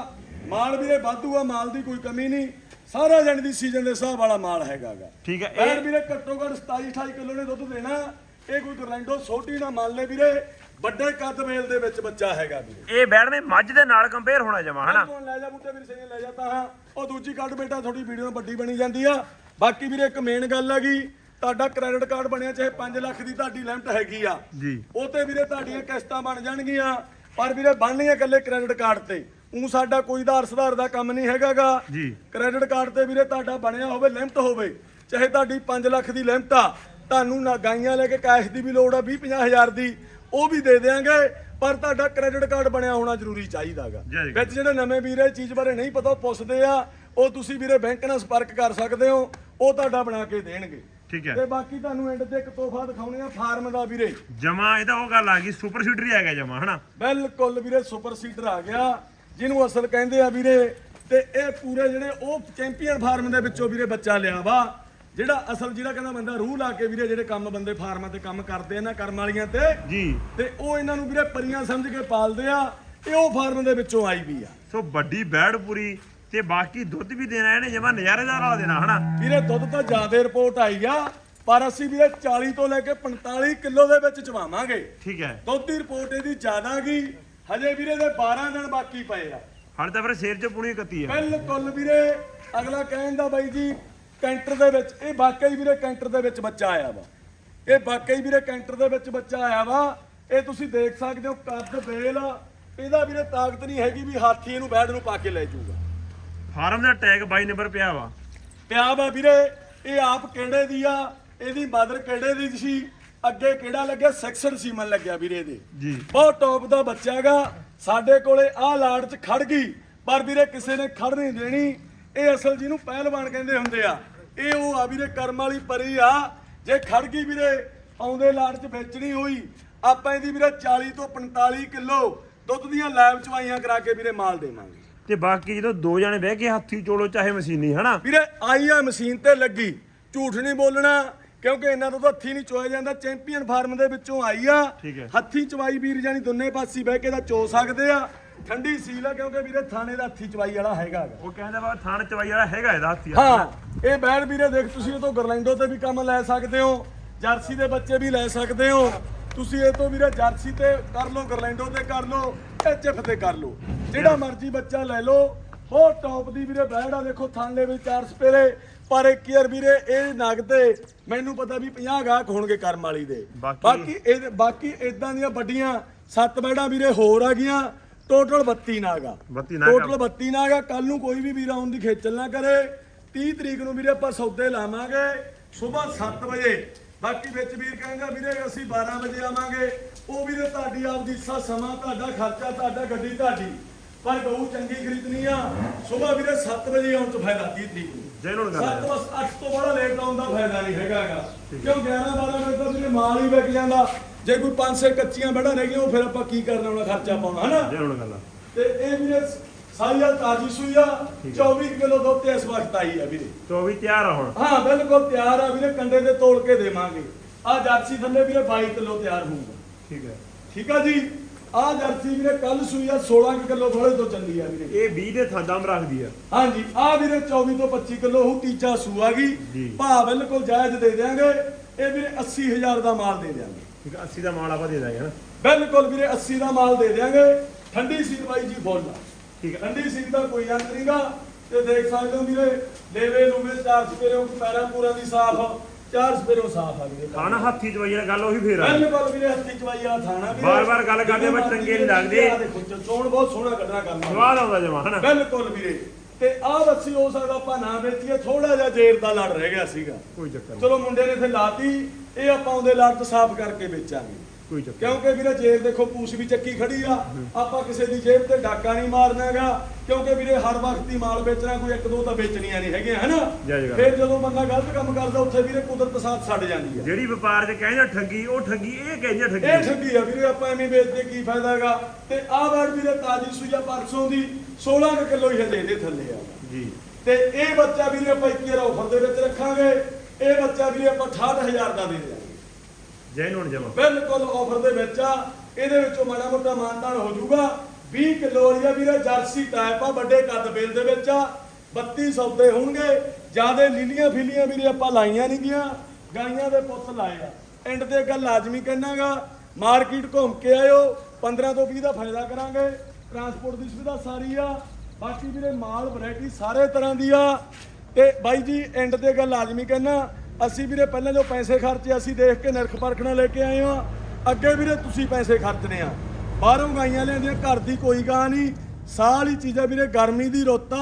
Speaker 2: ਮਾਲ ਵੀਰੇ ਵਾਧੂ ਆ ਮਾਲ ਦੀ ਕੋਈ ਕਮੀ ਨਹੀਂ। ਸਾਰਾ ਜਣ ਦੀ ਸੀਜ਼ਨ ਦੇ ਹਿਸਾਬ ਵਾਲਾ ਮਾਲ ਹੈਗਾਗਾ
Speaker 1: ਠੀਕ ਹੈ ਇਹ
Speaker 2: ਇਹ ਵੀਰੇ ਘੱਟੋ ਘੱਟ 27 28 ਕਿਲੋ ਨੇ ਦੁੱਧ ਦੇਣਾ। ਇਹ ਕੋਈ ਗਰਲੈਂਡੋ ਛੋਟੀ ਨਾ ਮੰਨ ਲੈ ਵੀਰੇ। ਵੱਡੇ ਕੱਦ ਮੇਲ ਦੇ ਵਿੱਚ ਬੱਚਾ ਹੈਗਾ ਵੀਰੇ।
Speaker 1: ਇਹ ਬੈੜ ਨੇ ਮੱਝ ਦੇ ਨਾਲ ਕੰਪੇਅਰ ਹੋਣਾ ਜਮਾ ਹਨਾ?
Speaker 2: ਤੂੰ ਲੈ ਜਾ ਬੂਟੇ ਵੀਰ ਸਿੰਘ ਲੈ ਜਾ ਤਾਂ ਹਾਂ। ਉਹ ਦੂਜੀ ਕੱਢ ਬੇਟਾ ਥੋੜੀ ਵੀਡੀਓ ਵੱਡੀ ਬਣੀ ਜਾਂਦੀ ਆ। ਬਾਕੀ ਵੀਰੇ ਇੱਕ ਮੇਨ ਗੱਲ ਹੈਗੀ ਤੁਹਾਡਾ ਕ੍ਰੈਡਿਟ ਕਾਰਡ ਬਣਿਆ ਚਾਹੇ 5 ਲੱਖ ਦੀ ਤੁਹਾਡੀ ਲਿਮਟ ਹੈਗੀ ਆ।
Speaker 1: ਜੀ।
Speaker 2: ਉਹ ਤੇ ਵੀਰੇ ਤੁਹਾਡੀਆਂ ਕਿਸ਼ਤਾਂ ਬਣ ਜਾਣਗੀਆਂ ਪਰ ਵੀਰੇ ਬਣਨੀਆਂ ਇਕੱਲੇ ਕ੍ਰੈਡਿਟ ਕਾਰਡ ਤੇ। ਉਹ ਸਾਡਾ ਕੋਈ ਆਧਾਰ ਸੁਧਾਰ ਦਾ ਕੰਮ ਨਹੀਂ ਹੈਗਾਗਾ।
Speaker 1: ਜੀ।
Speaker 2: ਕ੍ਰੈਡਿਟ ਕਾਰਡ ਤੇ ਵੀਰੇ ਤੁਹਾਡਾ ਬਣਿਆ ਹੋਵੇ ਲਿਮਟ ਹੋਵੇ ਚਾਹੇ ਤੁਹਾਡੀ 5 ਲੱਖ ਦੀ ਲਿਮਟ ਆ। ਤੁਹਾਨੂੰ ਨਾ ਗਾਈਆਂ ਲੈ ਕੇ ਕੈਸ਼ ਦੀ ਵੀ ਲੋੜ ਆ 20 ਹਜ਼ਾਰ ਦੀ। ਉਹ ਵੀ ਦੇ ਦੇਾਂਗੇ ਪਰ ਤੁਹਾਡਾ ਕ੍ਰੈਡਿਟ ਕਾਰਡ ਬਣਿਆ ਹੋਣਾ ਜ਼ਰੂਰੀ ਚਾਹੀਦਾਗਾ।
Speaker 1: ਜੀ।
Speaker 2: ਵਿੱਚ ਜਿਹੜੇ ਨਵੇਂ ਵੀਰੇ ਇਹ ਚੀਜ਼ ਬਾਰੇ ਨਹੀਂ ਪਤਾ ਉਹ ਪੁੱਛਦੇ ਆ ਉਹ ਤੁਸੀਂ ਵੀਰੇ ਬੈਂਕ ਨਾਲ ਸੰਪਰਕ ਕਰ ਸਕਦੇ ਹੋ ਉਹ ਤੁਹਾਡਾ ਬਣਾ ਕੇ ਦੇਣਗੇ।
Speaker 1: ਠੀਕ ਹੈ।
Speaker 2: ਤੇ ਬਾਕੀ ਤੁਹਾਨੂੰ ਐਂਡ ਤੇ ਇੱਕ ਤੋਹਫਾ ਦਿਖਾਉਣੇ ਆ ਫਾਰਮ ਦਾ ਵੀਰੇ।
Speaker 1: ਜਮਾ ਇਹਦਾ ਉਹ ਗੱਲ ਆ ਗਈ ਸੁਪਰ ਸੀਡਰ ਹੀ ਆ ਗਿਆ ਜਮਾ ਹਨਾ?
Speaker 2: ਬਿਲਕੁਲ ਵੀਰੇ ਸੁਪਰ ਸੀਟਰ ਆ ਗਿਆ। ਜਿਹਨੂੰ ਅਸਲ ਕਹਿੰਦੇ ਆ ਵੀਰੇ ਤੇ ਇਹ ਪੂਰੇ ਜਿਹੜੇ ਉਹ ਚੈਂਪੀਅਨ ਫਾਰਮ ਦੇ ਵਿੱਚੋਂ ਵੀਰੇ ਬੱਚਾ ਲਿਆ ਵਾ। ਜਿਹੜਾ ਅਸਲ ਜਿਹੜਾ ਕਹਿੰਦਾ ਬੰਦਾ ਰੂਹ ਲਾ ਕੇ ਵੀਰੇ ਜਿਹੜੇ ਕੰਮ ਬੰਦੇ ਫਾਰਮਾਂ ਤੇ ਕੰਮ ਕਰਦੇ ਆ ਨਾ ਕਰਮ ਵਾਲੀਆਂ ਤੇ
Speaker 1: ਜੀ।
Speaker 2: ਤੇ ਉਹ ਇਹਨਾਂ ਨੂੰ ਵੀਰੇ ਪਰੀਆਂ ਸਮਝ ਕੇ ਪਾਲਦੇ ਆ ਇਹ ਉਹ ਫਾਰਮ ਦੇ ਵਿੱਚੋਂ ਆਈ ਵੀ ਆ।
Speaker 1: ਸੋ ਵੱਡੀ ਬੈੜ ਪੂਰੀ ਤੇ ਬਾਕੀ ਦੁੱਧ ਵੀ ਦੇਣਾ ਇਹਨੇ ਜਮਾ ਨਜ਼ਾਰੇਦਾਰ ਵਾਲਾ ਦੇਣਾ ਹਨਾ?
Speaker 2: ਵੀਰੇ ਦੁੱਧ ਤਾਂ ਜ਼ਿਆਦਾ ਰਿਪੋਰਟ ਆਈ ਆ ਪਰ ਅਸੀਂ ਵੀਰੇ 40 ਤੋਂ ਲੈ ਕੇ 45 ਕਿਲੋ ਦੇ ਵਿੱਚ ਚਵਾਵਾਂਗੇ।
Speaker 1: ਠੀਕ ਹੈ।
Speaker 2: ਦੁੱਧ ਦੀ ਰਿਪੋਰਟ ਇਹਦੀ ਜ਼ਿਆਦਾ ਗਈ ਹਜੇ ਵੀਰੇ ਦੇ 12 ਦਿਨ ਬਾਕੀ ਪਏ ਆ।
Speaker 1: ਹਣ ਤਾਂ ਫਿਰ ਸ਼ੇਰ ਚ ਪੁਣੀ ਕੱਤੀ ਆ।
Speaker 2: ਬਿਲਕੁਲ ਵੀਰੇ ਅਗਲਾ ਕਹਿੰਦਾ ਬਾਈ ਜੀ ਕੈਂਟਰ ਦੇ ਵਿੱਚ ਇਹ ਵਾਕਈ ਵੀਰੇ ਕੈਂਟਰ ਦੇ ਵਿੱਚ ਬੱਚਾ ਆਇਆ ਵਾ। ਇਹ ਵਾਕਈ ਵੀਰੇ ਕੈਂਟਰ ਦੇ ਵਿੱਚ ਬੱਚਾ ਆਇਆ ਵਾ। ਇਹ ਤੁਸੀਂ ਦੇਖ ਸਕਦੇ ਹੋ ਕੱਦ ਬੇਲ ਇਹਦਾ ਵੀਰੇ ਤਾਕਤ ਨਹੀਂ ਹੈਗੀ ਵੀ ਹਾਥੀ ਇਹਨੂੰ ਬੈਡ ਨੂੰ ਪਾ ਕੇ ਲੈ ਜਾਊਗਾ।
Speaker 1: ਫਾਰਮ ਦਾ ਟੈਗ 22 ਨੰਬਰ ਪਿਆ ਵਾ।
Speaker 2: ਪਿਆ ਵਾ ਵੀਰੇ ਇਹ ਆਪ ਕਿਹੜੇ ਦੀ ਆ? ਇਹਦੀ ਮਦਰ ਕਿਹੜੇ ਦੀ ਸੀ? ਅੱਗੇ ਕਿਹੜਾ ਲੱਗਿਆ? ਸੈਕਸ਼ਨ ਸੀਮਨ ਲੱਗਿਆ ਵੀਰੇ ਦੇ
Speaker 1: ਜੀ।
Speaker 2: ਬਹੁਤ ਟੌਪ ਦਾ ਬੱਚਾ ਹੈਗਾ। ਸਾਡੇ ਕੋਲੇ ਆਹ ਲਾੜ 'ਚ ਖੜ ਗਈ ਪਰ ਵੀਰੇ ਕਿਸੇ ਨੇ ਖੜ ਨਹੀਂ ਦੇਣੀ। ਇਹ ਅਸਲ ਜਿਹਨੂੰ ਪਹਿਲਵਾਨ ਕਹਿੰਦੇ ਹੁੰਦੇ ਆ ਇਹ ਉਹ ਆ ਵੀਰੇ ਕਰਮ ਵਾਲੀ ਪਰੀ ਆ ਜੇ ਖੜ ਗਈ ਵੀਰੇ ਆਉਂਦੇ ਲਾੜ 'ਚ ਵੇਚਣੀ ਹੋਈ। ਆਪਾਂ ਇਹਦੀ ਵੀਰੇ 40 ਤੋਂ 45 ਕਿਲੋ ਦੁੱਧ ਦੀਆਂ ਲੈਬ ਚਵਾਈਆਂ ਕਰਾ ਕੇ ਵੀਰੇ ਮਾਲ ਦੇਵਾਂਗੇ।
Speaker 1: ਤੇ ਬਾਕੀ ਜਦੋਂ ਦੋ ਜਣੇ ਬਹਿ ਕੇ ਹੱਥੀ ਚੋਲੋ ਚਾਹੇ ਮਸ਼ੀਨੀ ਹਨਾ?
Speaker 2: ਵੀਰੇ ਆਈ ਆ ਮਸ਼ੀਨ ਤੇ ਲੱਗੀ। ਝੂਠ ਨਹੀਂ ਬੋਲਣਾ ਕਿਉਂਕਿ ਇਹਨਾਂ ਤੋਂ ਤਾਂ ਹੱਥੀ ਨਹੀਂ ਚੋਇਆ ਜਾਂਦਾ। ਚੈਂਪੀਅਨ ਫਾਰਮ ਦੇ ਵਿੱਚੋਂ ਆਈ ਆ। ਹੱਥੀ ਚਵਾਈ ਵੀਰ ਜਾਨੀ ਦੋਨੇ ਪਾਸੇ ਬਹਿ ਕੇ ਤਾਂ ਚੋ ਸਕਦੇ ਆ। ਠੰਡੀ ਸੀਲ ਆ ਕਿਉਂਕਿ ਵੀਰੇ ਥਾਣੇ ਦਾ ਹੱਥੀ ਚਵਾਈ ਵਾਲਾ ਹੈਗਾ ਗਾ।
Speaker 1: ਉਹ ਕਹਿੰਦਾ ਵਾ ਥਾਣ ਚਵਾਈ ਵਾਲਾ ਹੈਗਾ ਇਹਦਾ ਹੱਥੀ
Speaker 2: ਹਾਂ ਇਹ ਬੈੜ ਵੀਰੇ ਦੇਖ ਤੁਸੀਂ ਇਹ ਤੋਂ ਗਰਲੈਂਡੋ ਤੇ ਵੀ ਕੰਮ ਲੈ ਸਕਦੇ ਹੋ ਜਰਸੀ ਦੇ ਬੱਚੇ ਵੀ ਲੈ ਸਕਦੇ ਹੋ। ਤੁਸੀਂ ਇਹ ਤੋਂ ਵੀਰੇ ਜਰਸੀ ਤੇ ਕਰ ਲਓ ਗਰਲੈਂਡੋ ਤੇ ਕਰ ਲਓ ਐਚਐਫ ਤੇ ਕਰ ਲਓ। ਜਿਹੜਾ ਮਰਜ਼ੀ ਬੱਚਾ ਲੈ ਲਓ ਬਹੁਤ ਟੌਪ ਦੀ ਵੀਰੇ ਬੈੜ ਆ ਦੇਖੋ ਥਾਣੇ ਵਿੱਚ ਚਾਰ ਸਪੇਰੇ। ਪਰ ਇੱਕ ਯਾਰ ਵੀਰੇ ਇਹ ਨਗ ਤੇ ਮੈਨੂੰ ਪਤਾ ਵੀ 50 ਗਾਹਕ ਹੋਣਗੇ ਕਰਮ ਵਾਲੀ ਦੇ।
Speaker 1: ਬਾਕੀ-
Speaker 2: ਬਾਕੀ ਇਹ ਬਾਕੀ ਇਦਾਂ ਦੀਆਂ ਵੱਡੀਆਂ ਸੱਤ ਬੈੜਾਂ ਵੀਰੇ ਹੋਰ ਆ ਗਈਆਂ। ਟੋਟਲ 32 ਨਾਗਾ।
Speaker 1: 32 ਨਾਗ।
Speaker 2: ਟੋਟਲ 32 ਨਾਗਾ ਕੱਲ ਨੂੰ ਕੋਈ ਵੀ ਵੀਰ ਦੀ ਖੇਚਲ ਨਾ ਕਰੇ। 30 ਤਰੀਕ ਨੂੰ ਵੀਰੇ ਆਪਾਂ ਸੌਦੇ ਲਾਵਾਂਗੇ ਸਵੇਰ 7 ਵਜੇ। ਬਾਕੀ ਵਿੱਚ ਵੀਰ ਕਹਿੰਦਾ ਵੀਰੇ ਅਸੀਂ 12 ਵਜੇ ਆਵਾਂਗੇ। ਉਹ ਵੀਰੇ ਤੁਹਾਡੀ ਆਪਦੀ ਸਾ ਸਮਾਂ ਤੁਹਾਡਾ ਖਰਚਾ ਤੁਹਾਡਾ ਗੱਡੀ ਤੁਹਾਡੀ। ਪਰ ਗਊ ਚੰਗੀ ਖਰੀਦਣੀ ਆ। ਸਵੇਰ ਵੀਰੇ 7 ਵਜੇ ਆਉਣ ਚ ਫਾਇਦਾ 30 ਤਰੀਕ ਨੂੰ।
Speaker 1: ਜੈ ਨੂੰ ਗੱਲ
Speaker 2: ਸੱਤ ਵਸ 8 ਤੋਂ ਬੜਾ ਲੇਟ ਆਉਣ ਦਾ ਫਾਇਦਾ ਨਹੀਂ ਹੈਗਾਗਾ ਕਿਉਂ 11 12 ਵਜੇ ਤੱਕ ਵੀਰੇ ਮਾਲ ਹੀ ਵਿਕ ਜਾਂਦਾ। ਜੇ ਕੋਈ 5-6 ਕੱਚੀਆਂ ਬੜਾ ਰਹਿ ਗਈਆਂ ਉਹ ਫਿਰ ਆਪਾਂ ਕੀ ਕਰਨਾ ਉਹਨਾਂ ਖਰਚਾ ਪਾਉਣਾ ਹਨਾ?
Speaker 1: ਜੈ ਨੂੰ ਗੱਲ
Speaker 2: ਤੇ ਇਹ ਵੀਰੇ ਸਾਈਆ ਤਾਜੀ ਸੂਈ ਆ 24 ਕਿਲੋ ਦੁੱਧ ਤੇ ਇਸ ਵਕਤ ਆਈ ਆ ਵੀਰੇ।
Speaker 1: 24 ਤਿਆਰ ਆ ਹੁਣ?
Speaker 2: ਹਾਂ ਬਿਲਕੁਲ ਤਿਆਰ ਆ ਵੀਰੇ ਕੰਡੇ ਤੇ ਤੋੜ ਕੇ ਦੇਵਾਂਗੇ। ਆ ਜਰਸੀ ਥੱਲੇ ਵੀਰੇ 22 ਕਿਲੋ ਤਿਆਰ ਹੋਊਗਾ।
Speaker 1: ਠੀਕ ਹੈ
Speaker 2: ਠੀਕ ਆ ਜੀ? ਆ ਜਰਸੀ ਵੀਰੇ ਕੱਲ ਸੂਈ ਆ 16 ਕਿਲੋ ਥੋੜੇ ਤੋਂ ਚੱਲੀ ਆ ਵੀਰੇ।
Speaker 1: ਇਹ 20 ਦੇ ਥਾਂਦਮ ਰੱਖਦੀ ਆ।
Speaker 2: ਹਾਂਜੀ ਆ ਵੀਰੇ 24 ਤੋਂ 25 ਕਿਲੋ ਉਹ ਤੀਜਾ ਸੂਆ ਗਈ।
Speaker 1: ਜੀ।
Speaker 2: ਭਾਅ ਬਿਲਕੁਲ ਜਾਇਜ਼ ਦੇ ਦਿਆਂਗੇ। ਇਹ ਵੀਰੇ 80000 ਦਾ ਮਾਲ ਦੇ ਦਿਆਂਗੇ।
Speaker 1: ਠੀਕ ਆ 80 ਦਾ ਮਾਲ ਆਪਾਂ ਦੇ ਦਾਂਗੇ ਨਾ
Speaker 2: ਬਿਲਕੁਲ ਵੀਰੇ 80 ਦਾ ਮਾਲ ਦੇ ਦਿਆਂਗੇ। ਠੰਡੀ ਸੀਲ ਬਾਈ ਜੀ ਫੁੱਲ। ਆ
Speaker 1: ਠੀਕ ਹੈ
Speaker 2: ਠੰਡੀ ਸਿੰਘ ਦਾ ਕੋਈ ਅੰਤ ਨਹੀਂਗਾ ਤੇ ਦੇਖ ਸਕਦੇ ਹੋ ਵੀਰੇ ਲੇਵੇ ਲੂਵੇ ਚਾਰ ਸਪੇਰੋਂ ਪੈਰਾਂ ਪੂਰਾਂ ਦੀ ਸਾਫ਼। ਚਾਰ ਸਪੇਰੋਂ ਸਾਫ਼ ਆ ਵੀਰੇ।
Speaker 1: ਖਾਣਾ ਹੱਥੀ ਚਵਾਈ ਵਾਲੀ ਗੱਲ ਉਹੀ ਫੇਰ ਆ।
Speaker 2: ਬਿਲਕੁਲ ਵੀਰੇ ਹੱਥੀ ਚਵਾਈ ਵਾਲਾ ਥਾਣਾ ਵੀਰੇ।
Speaker 1: ਵਾਰ-ਵਾਰ ਗੱਲ ਕਰਦੇ ਬਸ ਚੰਗੇ ਨਹੀਂ ਲੱਗਦੇ।
Speaker 2: ਚੋਣ ਬਹੁਤ ਸੋਹਣਾ ਕੱਢਣਾ ਕਰਨਾ।
Speaker 1: ਸਵਾਦ ਆਉਂਦਾ ਜਮਾ ਹਨਾ।
Speaker 2: ਬਿਲਕੁਲ ਵੀਰੇ। ਤੇ ਆਹ ਬੱਸੀ ਹੋ ਸਕਦਾ ਆਪਾਂ ਨਾ ਵੇਚੀਏ ਥੋੜਾ ਜਿਹਾ ਜੇਰ ਦਾ ਲੜ ਰਹਿ ਗਿਆ ਸੀਗਾ।
Speaker 1: ਕੋਈ ਚੱਕਰ
Speaker 2: ਚਲੋ ਮੁੰਡੇ ਨੇ ਇੱਥੇ ਲਾਤੀ ਇਹ ਆਪਾਂ ਉਹਦੇ ਲੜ ਤੋਂ ਸਾਫ਼ ਕਰਕੇ ਵੇਚਾਂਗੇ।
Speaker 1: ਕੋਈ ਚੱਕਰ
Speaker 2: ਕਿਉਂਕਿ ਵੀਰੇ ਜੇਬ ਦੇਖੋ ਪੂਛ ਵੀ ਚੱਕੀ ਖੜੀ ਆ। ਆਪਾਂ ਕਿਸੇ ਦੀ ਜੇਬ ਤੇ ਡਾਕਾ ਨਹੀਂ ਮਾਰਨਾਗਾ। ਕਿਉਂਕਿ ਵੀਰੇ ਹਰ ਵਕਤ ਹੀ ਮਾਲ ਵੇਚਣਾ ਕੋਈ ਇੱਕ ਦੋ ਤਾਂ ਵੇਚਣੀਆਂ ਨਹੀਂ ਹੈਗੀਆਂ ਹਨਾ। ਫਿਰ ਜਦੋਂ ਬੰਦਾ ਗਲਤ ਕੰਮ ਕਰਦਾ ਉੱਥੇ ਵੀਰੇ ਕੁਦਰਤ ਸਾਥ ਛੱਡ ਜਾਂਦੀ ਆ।
Speaker 1: ਜਿਹੜੀ ਵਪਾਰ 'ਚ ਕਹਿੰਦੇ ਠੱਗੀ ਉਹ ਠੱਗੀ ਇਹ ਕਹਿੰਦੇ
Speaker 2: ਇਹ
Speaker 1: ਠੱਗੀ।
Speaker 2: ਠੱਗੀ ਆ ਵੀਰੇ ਆਪਾਂ ਐਵੇਂ ਵੇਚਦੇ ਕੀ ਫਾਇਦਾ ਹੈਗਾ? ਤੇ ਆਹ ਵਾਰ ਵੀਰੇ ਤਾਜੀ ਸੂਈਆ ਪਰਸੋਂ ਦੀ 16 ਕੁ ਕਿਲੋ ਹੀ ਹਜੇ ਇਹਦੇ ਥੱਲੇ ਆ।
Speaker 1: ਜੀ।
Speaker 2: ਤੇ ਇਹ ਬੱਚਾ ਵੀਰੇ ਆਪਾਂ 21 ਆਫਰ ਦੇ ਵਿੱਚ ਰੱਖਾਂਗੇ। ਇਹ ਬੱਚਾ ਵੀਰੇ ਆਪਾਂ 68000 ਦਾ ਦੇ ਦਿਆਂਗੇ।
Speaker 1: ਜੈ ਨੂੰ ਜਮਾ।
Speaker 2: ਬਿਲਕੁਲ ਆਫਰ ਦੇ ਵਿੱਚ ਆ। ਇਹਦੇ ਵਿੱਚੋਂ ਮਾੜਾ ਮੋਟਾ ਮਾਨਤਾਨ ਹੋ ਜਾਊਗਾ। 20 ਕਿਲੋ ਵਾਲੀ ਆ ਵੀਰੇ, ਜਰਸੀ ਟਾਈਪ ਆ, ਵੱਡੇ ਕੱਦ ਬੇਲ ਦੇ ਵਿੱਚ ਆ। 32 ਸੌਦੇ ਹੋਣਗੇ। ਜਿਆਦੇ ਲੀਲੀਆਂ ਫਿਲੀਆਂ ਵੀਰੇ ਆਪਾਂ ਲਾਈਆਂ ਨਹੀਂ ਗੀਆਂ ਗਾਈਆਂ ਦੇ ਪੁੱਤ ਲਾਏ ਆ। ਐਂਡ ਤੇ ਗੱਲ ਲਾਜ਼ਮੀ ਕਹਿਣਾਗਾ, ਮਾਰਕੀਟ ਘੁੰਮ ਕੇ ਆਇਓ। 15 ਤੋਂ 20 ਦਾ ਫਾਇਦਾ ਕਰਾਂਗੇ। ਟਰਾਂਸਪੋਰਟ ਦੀ ਸੁਵਿਧਾ ਸਾਰੀ ਆ। ਬਾਕੀ ਵੀਰੇ ਮਾਲ ਵੈਰਾਈਟੀ ਸਾਰੇ ਤਰ੍ਹਾਂ ਦੀ ਆ। ਤੇ ਬਾਈ ਜੀ ਐਂਡ ਤੇ ਗੱਲ ਲਾਜ਼ਮੀ ਕਹਿਣਾ ਅਸੀਂ ਵੀਰੇ ਪਹਿਲਾਂ ਜੋ ਪੈਸੇ ਖਰਚੇ ਅਸੀਂ ਦੇਖ ਕੇ ਨਿਰਖ ਪਰਖਣਾ ਲੈ ਕੇ ਆਏ ਹਾਂ। ਅੱਗੇ ਵੀਰੇ ਤੁਸੀਂ ਪੈਸੇ ਖਰਚਣੇ ਆ। ਬਾਹਰੋਂ ਗਾਈਆਂ ਲੈਂਦੀਆਂ ਘਰ ਦੀ ਕੋਈ ਗਾਂ ਨਹੀਂ। ਸਾਲ ਹੀ ਚੀਜ਼ਾਂ ਵੀਰੇ ਗਰਮੀ ਦੀ ਰੁੱਤ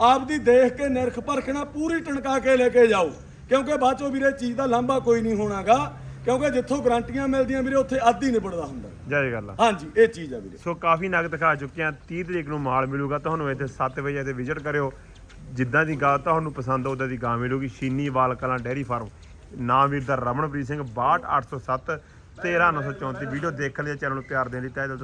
Speaker 2: ਆਪਦੀ ਦੇਖ ਕੇ ਨਿਰਖ ਪਰਖਣਾ ਪੂਰੀ ਟਣਕਾ ਕੇ ਲੈ ਕੇ ਜਾਓ। ਕਿਉਂਕਿ ਬਾਅਦ ਚੋਂ ਵੀਰੇ ਚੀਜ਼ ਦਾ ਲਾਂਭਾ ਕੋਈ ਨਹੀਂ ਹੋਣਾਗਾ। ਕਿਉਂਕਿ ਜਿੱਥੋਂ ਗਰੰਟੀਆਂ ਮਿਲਦੀਆਂ ਵੀਰੇ ਉੱਥੇ ਅੱਧ ਹੀ ਨਿਬੜਦਾ ਹੁੰਦਾ।
Speaker 1: ਜੈ ਗੱਲ ਆ।
Speaker 2: ਹਾਂਜੀ ਇਹ ਚੀਜ਼ ਆ ਵੀਰੇ।
Speaker 1: ਸੋ ਕਾਫੀ ਨਗ ਦਿਖਾ ਚੁੱਕੇ ਆ। 30 ਤਰੀਕ ਨੂੰ ਮਾਲ ਮਿਲੂਗਾ। ਤੁਹਾਨੂੰ ਇੱਥੇ 7 ਵਜੇ ਤੇ ਵਿਜ਼ਿਟ ਕਰਿਓ। ਜਿੱਦਾਂ ਦੀ ਗਾਂ ਤੁਹਾਨੂੰ ਪਸੰਦ ਉਦਾਂ ਦੀ ਗਾਂ ਮਿਲੂਗੀ। Sheeniwal Kalan dairy farm. ਨਾਮ ਵੀਰ ਦਾ ਰਮਨਪ੍ਰੀਤ ਸਿੰਘ 62807 13934 ਵੀਡੀਓ ਦੇਖਣ ਲਈ ਚੈਨਲ ਨੂੰ ਪਿਆਰ ਦੇਣ ਲਈ ਤਹਿ ਦਿਲ ਤੋਂ